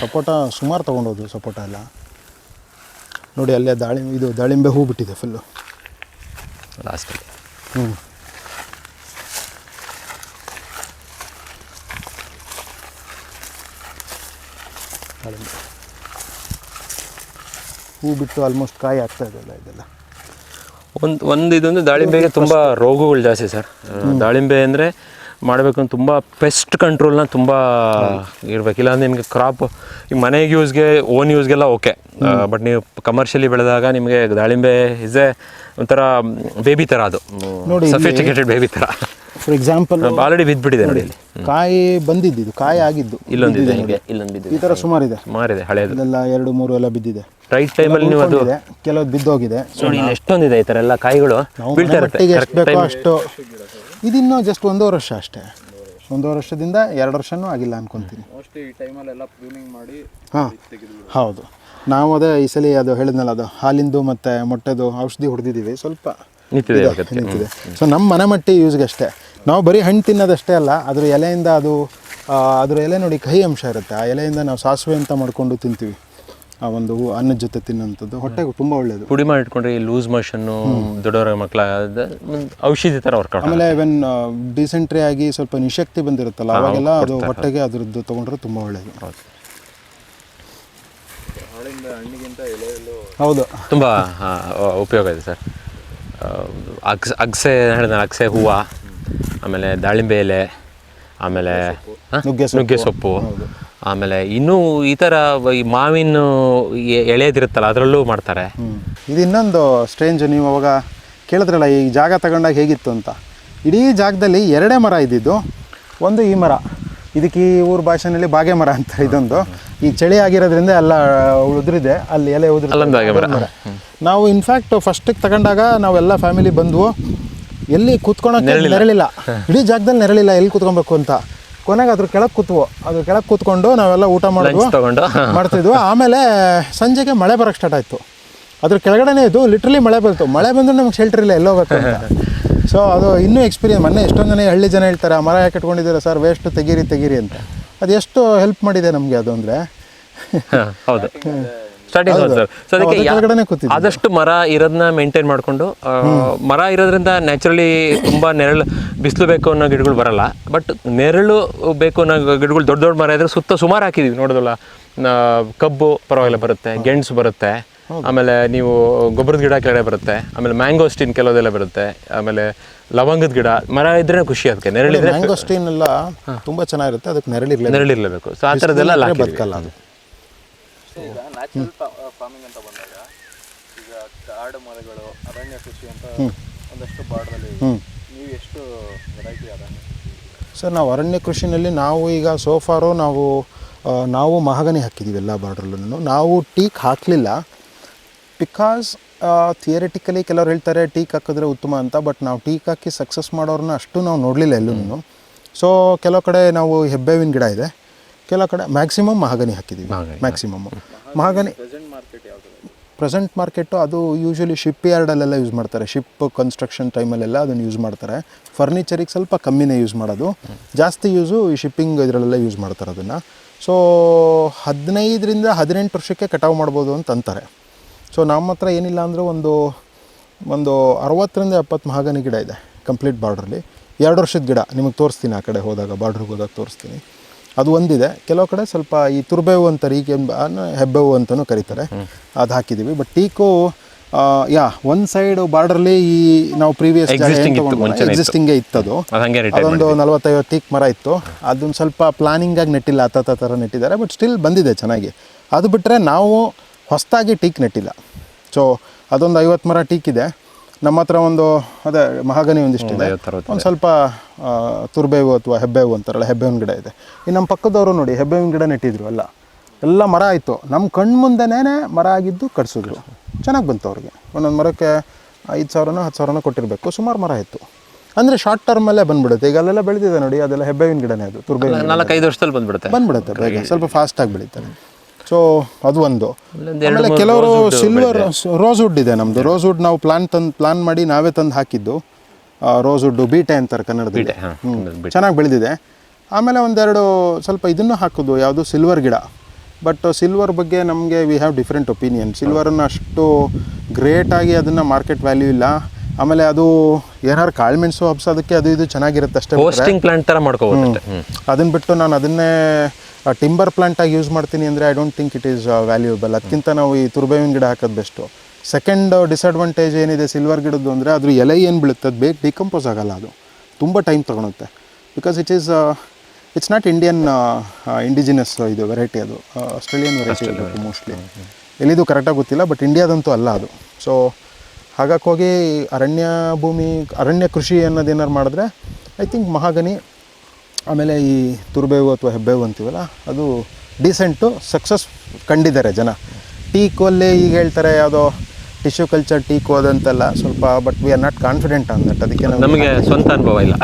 ಸಪೋಟ ಸುಮಾರು ತೊಗೊಂಡೋದು ಸಪೋಟ ಎಲ್ಲ. ನೋಡಿ ಅಲ್ಲೇ ದಾಳಿಂಬೆ ಇದು ದಾಳಿಂಬೆ ಹೂ ಬಿಟ್ಟಿದೆ ಫುಲ್ಲು ಲಾಸ್ಟ್ ಹ್ಞೂ ದಾಳಿಂಬೆ ಹೂ ಬಿಟ್ಟು ಆಲ್ಮೋಸ್ಟ್ ಕಾಯಿ ಆಗ್ತಾ ಇದೆಲ್ಲ ಇದೆಲ್ಲ. ಒಂದು ಒಂದು ಇದೊಂದು ದಾಳಿಂಬೆಗೆ ತುಂಬ ರೋಗಗಳು ಜಾಸ್ತಿ ಸರ್. ದಾಳಿಂಬೆ ಅಂದರೆ ಮಾಡಬೇಕು ಅಂತ ತುಂಬ ಪೆಸ್ಟ್ ಕಂಟ್ರೋಲ್ನ ತುಂಬ ಇರಬೇಕು. ಇಲ್ಲಾಂದ್ರೆ ನಿಮಗೆ ಕ್ರಾಪ್ ಈ ಮನೆಗೆ ಯೂಸ್ಗೆ ಓನ್ ಯೂಸ್ಗೆಲ್ಲ ಓಕೆ ಬಟ್ ನೀವು ಕಮರ್ಷಿಯಲಿ ಬೆಳೆದಾಗ ನಿಮಗೆ ದಾಳಿಂಬೆ ಇಸ್ ಎ ಒಂಥರ ಬೇಬಿ ಥರ ಅದು. ಸಫಿಸ್ಟಿಕೇಟೆಡ್ ಬೇಬಿ ಥರ ಫಾರ್ ಎಕ್ಸಾಂಪಲ್ ಆಲ್ರೆಡಿ ಬಿದ್ದುಬಿಟ್ಟಿದೆ ನೋಡಿ ಇಲ್ಲಿ ಕಾಯಿ ಬಂದಿದ್ದು ಇದು ಕಾಯಿ ಆಗಿದ್ದು. ಇಲ್ಲೊಂದಿದೆ ನಿಮಗೆ ನೋಡಿ. ಈ ಈ ಸುಮಾರು ಥರ ಸುಮಾರಿದೆ. ಸುಮಾರಿದೆ ಹಳೆಯದು ಇದೆಲ್ಲ ಎರಡು ಮೂರು ಎಲ್ಲ ಬಿದ್ದಿದೆ. ರೈಟ್ ಟೈಮಲ್ಲಿ ನೀವು ಅದು ಕೆಲವು ಬಿದ್ದೋಗಿದೆ. ನೋಡಿ ಇಲ್ಲಿ ಎಷ್ಟೊಂದಿದೆ ಈ ಥರ ಎಲ್ಲ ಕಾಯಿಗಳು? ಬೀಳ್ತಾ ಇರುತ್ತೆ ಮಟ್ಟಿಗೆ ಎಷ್ಟು ಬೇಕೋ time- ಅಷ್ಟು. ಇದಿನ್ನೂ ಜಸ್ಟ್ ಒಂದೂವರೆ ವರ್ಷ ಅಷ್ಟೇ. ಒಂದೂವರೆ ವರ್ಷದಿಂದ ಎರಡು ವರ್ಷನೂ ಆಗಿಲ್ಲ ಅನ್ಕೊಂತೀನಿ. ಮೋಸ್ಟ್ಲಿ ಈ ಟೈಮಲ್ಲೆಲ್ಲ ಪ್ರೂನಿಂಗ್ ಮಾಡಿ ಹಾಂ ಹೌದು. ನಾವು ಅದೇ ಈ ಸಲ ಅದು ಹೇಳಿದ್ನಲ್ಲ ಅದು ಹಾಲಿಂದು ಮತ್ತು ಮೊಟ್ಟೆದು ಔಷಧಿ ಹೊಡೆದಿದ್ದೀವಿ. ಸ್ವಲ್ಪ ಇದೆ. ನಿಂತಿದೆ. ಸೊ ನಮ್ಮ ಮನೆ ಮಟ್ಟಿ ಯೂಸ್ಗೆ ಅಷ್ಟೇ. ನಾವು ಬರೀ ಹಣ್ಣು ತಿನ್ನೋದಷ್ಟೇ ಅಲ್ಲ ಅದ್ರ ಎಲೆಯಿಂದ ಅದು ಅದ್ರ ಎಲೆ ನೋಡಿ ಕಹಿ ಅಂಶ ಇರುತ್ತೆ. ಆ ಎಲೆಯಿಂದ ನಾವು ಸಾಸಿವೆ ಅಂತ ಮಾಡ್ಕೊಂಡು ತಿಂತೀವಿ. ಆ ಒಂದು ಅನ್ನದ ಜೊತೆ ತಿನ್ನುವಂಥದ್ದು ಹೊಟ್ಟೆಗೆ ತುಂಬ ಒಳ್ಳೆಯದು ಪುಡಿ ಮಾಡಿಟ್ಕೊಂಡ್ರೆ ಈ ಲೂಸ್ ಮೋಷನ್ನು ದೊಡ್ಡವರ ಮಕ್ಕಳ ಔಷಧಿ ಥರ ವರ್ಕ್ ಆಮೇಲೆ ಇವನ್ ಡಿಸೆಂಟ್ರಿ ಆಗಿ ಸ್ವಲ್ಪ ನಿಶಕ್ತಿ ಬಂದಿರುತ್ತಲ್ಲ ಅವಾಗೆಲ್ಲ ಅದು ಹೊಟ್ಟೆಗೆ ಅದರದ್ದು ತೊಗೊಂಡ್ರೆ ತುಂಬ ಒಳ್ಳೆಯದು ಹೌದು. ತುಂಬ ಉಪಯೋಗ ಇದೆ ಸರ್. ಅಗಸೆ ಹೇಳಿದ ಅಗಸೆ ಹೂವು. ಆಮೇಲೆ ದಾಳಿಂಬೆ ಎಲೆ ಆಮೇಲೆ ನುಗ್ಗೆ ಸೊಪ್ಪು. ನುಗ್ಗೆ ಸೊಪ್ಪು. ಆಮೇಲೆ ಇನ್ನೂ ಈ ಥರ ಈ ಮಾವಿನ ಎಳೆದಿರುತ್ತಲ್ಲ ಅದರಲ್ಲೂ ಮಾಡ್ತಾರೆ. ಇದು ಇನ್ನೊಂದು ಸ್ಟ್ರೇಂಜ್ ನೀವು ಅವಾಗ ಕೇಳಿದ್ರಲ್ಲ ಈ ಜಾಗ ತಗೊಂಡಾಗ ಹೇಗಿತ್ತು ಅಂತ. ಇಡೀ ಜಾಗದಲ್ಲಿ ಎರಡೇ ಮರ ಇದ್ದಿದ್ದು ಒಂದು ಈ ಮರ. ಇದಕ್ಕೆ ಈ ಊರ ಭಾಷೆನಲ್ಲಿ ಬಾಗೆ ಮರ ಅಂತ ಇದೊಂದು. ಈ ಚಳಿ ಆಗಿರೋದ್ರಿಂದ ಎಲ್ಲ ಉದುರಿದೆ ಅಲ್ಲಿ ಎಲೆ ಉದುರಿದೆ. ಅದೊಂದು ನಾವು ಇನ್ಫ್ಯಾಕ್ಟ್ ಫಸ್ಟಿಗೆ ತಗೊಂಡಾಗ ನಾವೆಲ್ಲ ಫ್ಯಾಮಿಲಿ ಬಂದ್ವು. ಎಲ್ಲಿ ಕೂತ್ಕೊಳಕ್ಕೆ ನೆರಳಿಲ್ಲ. ಇಡೀ ಜಾಗದಲ್ಲಿ ನೆರಳಿಲ್ಲ ಎಲ್ಲಿ ಕೂತ್ಕೊಬೇಕು ಅಂತ. ಕೊನೆಗೆ ಅದ್ರ ಕೆಳಗೆ ಕೂತ್ವು ಅದ್ರ ಕೆಳಗೆ ಕೂತ್ಕೊಂಡು ನಾವೆಲ್ಲ ಊಟ ಮಾಡಿದ್ವು ಮಾಡ್ತಿದ್ವು. ಆಮೇಲೆ ಸಂಜೆಗೆ ಮಳೆ ಬರೋಕ್ಕೆ ಸ್ಟಾರ್ಟ್ ಆಯಿತು. ಅದ್ರ ಕೆಳಗಡೆನೇ ಇದು ಲಿಟ್ರಲಿ ಮಳೆ ಬಂತು. ಮಳೆ ಬಂದ್ರೆ ನಮ್ಗೆ ಶೆಲ್ಟರ್ ಇಲ್ಲ ಎಲ್ಲೋ ಹೋಗಬೇಕು ಅಂತ. ಸೊ ಅದು ಇನ್ನೂ ಎಕ್ಸ್ಪೀರಿಯನ್ಸ್ ಮೊನ್ನೆ ಎಷ್ಟೊಂದು ಜನ ಹಳ್ಳಿ ಜನ ಹೇಳ್ತಾರೆ ಆ ಮರ ಯಾಕೆ ಇಟ್ಕೊಂಡಿದ್ದೀರಾ ಸರ್ ವೇಸ್ಟ್ ತೆಗೀರಿ ತೆಗೀರಿ ಅಂತ. ಅದು ಎಷ್ಟು ಹೆಲ್ಪ್ ಮಾಡಿದೆ ನಮಗೆ ಅದು ಅಂದರೆ. ಹೌದು. ಸ್ಟಾರ್ಟಿಂಗ್ ಹೌದು. ಸರ್. ಸೊ ಅದಕ್ಕೆ ಯಾ- ಕೆಳಗಡೆನೇ. ಆದಷ್ಟು ಮರ ಇರೋದನ್ನ ಮೇಂಟೈನ್ ಮಾಡಿಕೊಂಡು ಮರ ಇರೋದ್ರಿಂದ ನ್ಯಾಚುರಲಿ ತುಂಬ ನೆರಳು ಬಿಸಿಲು ಬೇಕು ಅನ್ನೋ ಗಿಡಗಳು ಬರಲ್ಲ. ಬಟ್ ನೆರಳು ಬೇಕು ಅನ್ನೋ ಗಿಡಗಳು ದೊಡ್ಡ ದೊಡ್ಡ ಮರ ಇದ್ರೆ ಸುತ್ತ ಸುಮಾರು ಹಾಕಿದೀವಿ. ನೋಡೋದಲ್ಲ ನಾ- ಕಬ್ಬು ಪರವಾಗಿಲ್ಲ ಬರುತ್ತೆ ಗೆಣಸು ಬರುತ್ತೆ ಆಮೇಲೆ ನೀವು ಗೊಬ್ಬರದ ಗಿಡ ಕೆಳಗಡೆ ಬರುತ್ತೆ ಆಮೇಲೆ ಮ್ಯಾಂಗೋಸ್ಟಿನ್ ಕೆಲವುದೆಲ್ಲ ಬರುತ್ತೆ ಆಮೇಲೆ ಲವಂಗದ ಗಿಡ ಮರ ಇದ್ರೆ ಖುಷಿ ಅದಕ್ಕೆ. ನೆರಳಿದ್ರೆ ಮ್ಯಾಂಗೋಸ್ಟೀನ್ ಎಲ್ಲ ತುಂಬಾ ಚೆನ್ನಾಗಿರುತ್ತೆ ಅದಕ್ಕೆ ನೆರಳಿರಲಿಲ್ಲ ನೆರಳಿರ್ಲೇಬೇಕು. ಸೊ ಆ ಥರದ್ದೆಲ್ಲ ಹಾಕಿದೀವಿ. ಬದುಕಲ್ಲ ಅದು. ಈಗ ನ್ಯಾಚುರಲ್ ಫಾರ್ಮಿಂಗ್ ಅಂತ ಬಂದಾಗ ಈಗ ಕಾಡು ಮರಗಳು ಅರಣ್ಯ ಕೃಷಿ ಅಂತ ಒಂದಷ್ಟು ಬಾರ್ಡ್ರಲ್ಲಿ ನೀವು ಎಷ್ಟು ವೆರೈಟಿ ಅರಣ್ಯ ಸರ್ ನಾವು ಅರಣ್ಯ ಕೃಷಿನಲ್ಲಿ ನಾವು ಈಗ ಸೋಫಾರು ನಾವು ನಾವು ಮಹಾಗನಿ ಹಾಕಿದ್ದೀವಿ ಎಲ್ಲ ಬಾರ್ಡ್ರಲ್ಲೂ ನಾವು ಟೀಕ್ ಹಾಕಲಿಲ್ಲ. ಬಿಕಾಸ್ ಥಿಯರಿಟಿಕಲಿ ಕೆಲವ್ರು ಹೇಳ್ತಾರೆ ಟೀಕ್ ಹಾಕಿದ್ರೆ ಉತ್ತಮ ಅಂತ ಬಟ್ ನಾವು ಟೀಕ್ ಹಾಕಿ ಸಕ್ಸಸ್ ಮಾಡೋರನ್ನ ಅಷ್ಟು ನಾವು ನೋಡಲಿಲ್ಲ ಎಲ್ಲೂ ಸೊ ಕೆಲವು ಕಡೆ ನಾವು ಹೆಬ್ಬೇವಿನ ಗಿಡ ಇದೆ. ಕೆಲವು ಕಡೆ ಮ್ಯಾಕ್ಸಿಮಮ್ ಮಹಾಗನಿ ಹಾಕಿದ್ದೀವಿ. ಮ್ಯಾಕ್ಸಿಮಮ್ ಮಹಾಗನಿ ಪ್ರೆಸೆಂಟ್ ಮಾರ್ಕೆಟ್ ಯಾವುದು? ಪ್ರೆಸೆಂಟ್ ಮಾರ್ಕೆಟು ಅದು ಯೂಶ್ವಲಿ ಶಿಪ್ ಯಾರ್ಡಲ್ಲೆಲ್ಲ ಯೂಸ್ ಮಾಡ್ತಾರೆ. ಶಿಪ್ ಕನ್ಸ್ಟ್ರಕ್ಷನ್ ಟೈಮಲ್ಲೆಲ್ಲ ಅದನ್ನು ಯೂಸ್ ಮಾಡ್ತಾರೆ. ಫರ್ನಿಚರಿಗೆ ಸ್ವಲ್ಪ ಕಮ್ಮಿನೇ ಯೂಸ್ ಮಾಡೋದು. ಜಾಸ್ತಿ ಯೂಸು ಈ ಶಿಪ್ಪಿಂಗ್ ಇದರಲ್ಲೆಲ್ಲ ಯೂಸ್ ಮಾಡ್ತಾರೆ ಅದನ್ನು. ಸೊ ಹದಿನೈದರಿಂದ ಹದಿನೆಂಟು ವರ್ಷಕ್ಕೆ ಕಟಾವು ಮಾಡ್ಬೋದು ಅಂತ ಅಂತಾರೆ. ಸೊ ನಮ್ಮ ಹತ್ರ ಏನಿಲ್ಲ ಅಂದರೂ ಒಂದು ಒಂದು ಅರವತ್ತರಿಂದ ಎಪ್ಪತ್ತು ಮಹಾಗನಿ ಗಿಡ ಇದೆ ಕಂಪ್ಲೀಟ್ ಬಾರ್ಡ್ರಲ್ಲಿ ಎರಡು ವರ್ಷದ ಗಿಡ ನಿಮಗೆ ತೋರಿಸ್ತೀನಿ ಆ ಕಡೆ ಹೋದಾಗ ಬಾರ್ಡ್ರಿಗೆ ಹೋದಾಗ ತೋರಿಸ್ತೀನಿ. ಅದು ಒಂದಿದೆ. ಕೆಲವು ಕಡೆ ಸ್ವಲ್ಪ ಈ ತುರ್ಬೇವು ಅಂತ ಈಗ ಹೆಬ್ಬೆವು ಅಂತಲೂ ಕರೀತಾರೆ. ಅದು ಹಾಕಿದ್ದೀವಿ. ಬಟ್ ಟೀಕು ಯಾ ಒಂದು ಸೈಡ್ ಬಾರ್ಡರ್ಲಿ ಈ ನಾವು ಪ್ರೀವಿಯಸ್ ಎಕ್ಸಿಸ್ಟಿಂಗ್ ಇತ್ತದು. ಅದೊಂದು ನಲವತ್ತೈವತ್ತು ಟೀಕ್ ಮರ ಇತ್ತು. ಅದೊಂದು ಸ್ವಲ್ಪ ಪ್ಲಾನಿಂಗ್ ಆಗಿ ನೆಟ್ಟಿಲ್ಲ ಹತ್ತ ಥರ ನೆಟ್ಟಿದ್ದಾರೆ. ಬಟ್ ಸ್ಟಿಲ್ ಬಂದಿದೆ ಚೆನ್ನಾಗಿ. ಅದು ಬಿಟ್ಟರೆ ನಾವು ಹೊಸದಾಗಿ ಟೀಕ್ ನೆಟ್ಟಿಲ್ಲ. ಸೊ ಅದೊಂದು ಐವತ್ತು ಮರ ಟೀಕ್ ಇದೆ. ನಮ್ಮ ಹತ್ರ ಒಂದು ಅದೇ ಮಹಾಗನಿ ಒಂದಿಷ್ಟು ಇದೆ ಒಂದು ಸ್ವಲ್ಪ ತುರ್ಬೇವು ಅಥವಾ ಹೆಬ್ಬೇವು ಅಂತಾರಲ್ಲ ಹೆಬ್ಬೇವಿನ ಗಿಡ ಇದೆ. ಈ ನಮ್ಮ ಪಕ್ಕದವರು ನೋಡಿ ಹೆಬ್ಬೇವಿನ ಗಿಡ ನೆಟ್ಟಿದ್ರು ಅಲ್ಲ ಎಲ್ಲ ಮರ ಆಯಿತು. ನಮ್ಮ ಕಣ್ಣು ಮುಂದೆನೇ ಮರ ಆಗಿದ್ದು ಕಟ್ಸಿದ್ರು ಚೆನ್ನಾಗಿ ಬಂತು ಅವ್ರಿಗೆ. ಒಂದೊಂದು ಮರಕ್ಕೆ ಐದು ಸಾವಿರನೋ ಹತ್ತು ಸಾವಿರನೋ ಕೊಟ್ಟಿರಬೇಕು. ಸುಮಾರು ಮರ ಆಯಿತು ಅಂದರೆ ಶಾರ್ಟ್ ಟರ್ಮಲ್ಲೇ ಬಂದ್ಬಿಡುತ್ತೆ. ಈಗ ಅಲ್ಲೆಲ್ಲ ಬೆಳೆದಿದೆ ನೋಡಿ ಅದೆಲ್ಲ ಹೆಬ್ಬೇವಿನ ಗಿಡನೇ ಅದು ತುರ್ಬೇವಿನ ನಾಲ್ಕೈದು ವರ್ಷದಲ್ಲಿ ಬಂದ್ಬಿಡುತ್ತೆ. ಬಂದ್ಬಿಡುತ್ತೆ ಬೇಗ. ಸ್ವಲ್ಪ ಫಾಸ್ಟಾಗಿ ಬೆಳೀತಾರೆ. ಸೊ ಅದು ಒಂದು. ಆಮೇಲೆ ಕೆಲವರು ಸಿಲ್ವರ್ ರೋಸ್ ವುಡ್ ಇದೆ ನಮ್ಮದು ರೋಸ್ವುಡ್ ನಾವು ಪ್ಲಾನ್ ತಂದು ಪ್ಲಾನ್ ಮಾಡಿ ನಾವೇ ತಂದು ಹಾಕಿದ್ದು. ರೋಸ್ವುಡ್ ಬೀಟೆ ಅಂತಾರೆ ಕನ್ನಡದಲ್ಲಿ. ಚೆನ್ನಾಗಿ ಬೆಳೆದಿದೆ. ಆಮೇಲೆ ಒಂದೆರಡು ಸ್ವಲ್ಪ ಇದನ್ನು ಹಾಕೋದು ಯಾವುದು ಸಿಲ್ವರ್ ಗಿಡ. ಬಟ್ ಸಿಲ್ವರ್ ಬಗ್ಗೆ ನಮಗೆ ವಿ ಹ್ಯಾವ್ ಡಿಫ್ರೆಂಟ್ ಒಪಿನಿಯನ್ ಸಿಲ್ವರನ್ನು ಅಷ್ಟು ಗ್ರೇಟಾಗಿ ಅದನ್ನು ಮಾರ್ಕೆಟ್ ವ್ಯಾಲ್ಯೂ ಇಲ್ಲ. ಆಮೇಲೆ ಅದು ಏನಾದ್ರು ಕಾಳುಮೆಣಸು ಹಬ್ಸೋದಕ್ಕೆ ಅದು ಇದು ಚೆನ್ನಾಗಿರುತ್ತೆ ಅಷ್ಟೇ ಪ್ಲಾಂಟ್ ಥರ ಮಾಡ್ಕೋಬೋದು ಅದನ್ನ ಬಿಟ್ಟು ನಾನು ಅದನ್ನೇ ಟಿಂಬರ್ ಪ್ಲಾಂಟಾಗಿ ಯೂಸ್ ಮಾಡ್ತೀನಿ ಅಂದರೆ I don't think it is valuable ಅದಕ್ಕಿಂತ ನಾವು ಈ ತುರ್ಬೇವಿನ ಗಿಡ ಹಾಕೋದು ಬೆಸ್ಟು ಸೆಕೆಂಡ್ ಡಿಸ್ಅಡ್ವಾಂಟೇಜ್ ಏನಿದೆ ಸಿಲ್ವರ್ ಗಿಡದ್ದು ಅಂದರೆ ಅದ್ರ ಎಲೆ ಏನು ಬೀಳುತ್ತೆ? ಅದು ಬೇಗ ಡಿಕಂಪೋಸ್ ಆಗಲ್ಲ ಅದು. ತುಂಬ time ತೊಗೊಳುತ್ತೆ. Because it is it's not Indian indigenous ಇದು ವೆರೈಟಿ ಅದು. ಆಸ್ಟ್ರೇಲಿಯನ್ ವೆರೈಟಿ ಇರಬೇಕು ಮೋಸ್ಟ್ಲಿ ಎಲ್ಲಿದು ಕರೆಕ್ಟಾಗಿ ಗೊತ್ತಿಲ್ಲ ಬಟ್ ಇಂಡಿಯಾದಂತೂ ಅಲ್ಲ ಅದು. ಸೊ ಹಾಗಾಗಿ ಹೋಗಿ ಅರಣ್ಯ ಭೂಮಿ ಅರಣ್ಯ ಕೃಷಿ ಅನ್ನೋದೇನಾರು ಮಾಡಿದ್ರೆ ಐ ಥಿಂಕ್ ಮಹಾಗನಿ ಆಮೇಲೆ ಈ ತುರ್ಬೇವು ಅಥವಾ ಹೆಬ್ಬೇವು ಅಂತೀವಲ್ಲ ಅದು ಡೀಸೆಂಟು ಸಕ್ಸಸ್ ಕಂಡಿದ್ದಾರೆ ಜನ. ಟೀಕಲ್ಲೇ ಈಗ ಹೇಳ್ತಾರೆ ಯಾವುದೋ ಟಿಶ್ಯೂ ಕಲ್ಚರ್ ಟೀ ಅದಂತೆಲ್ಲ ಸ್ವಲ್ಪ but we are not confident on that ಅದಕ್ಕೆ ನಮಗೆ ಸ್ವಂತ ಅನುಭವ ಇಲ್ಲ.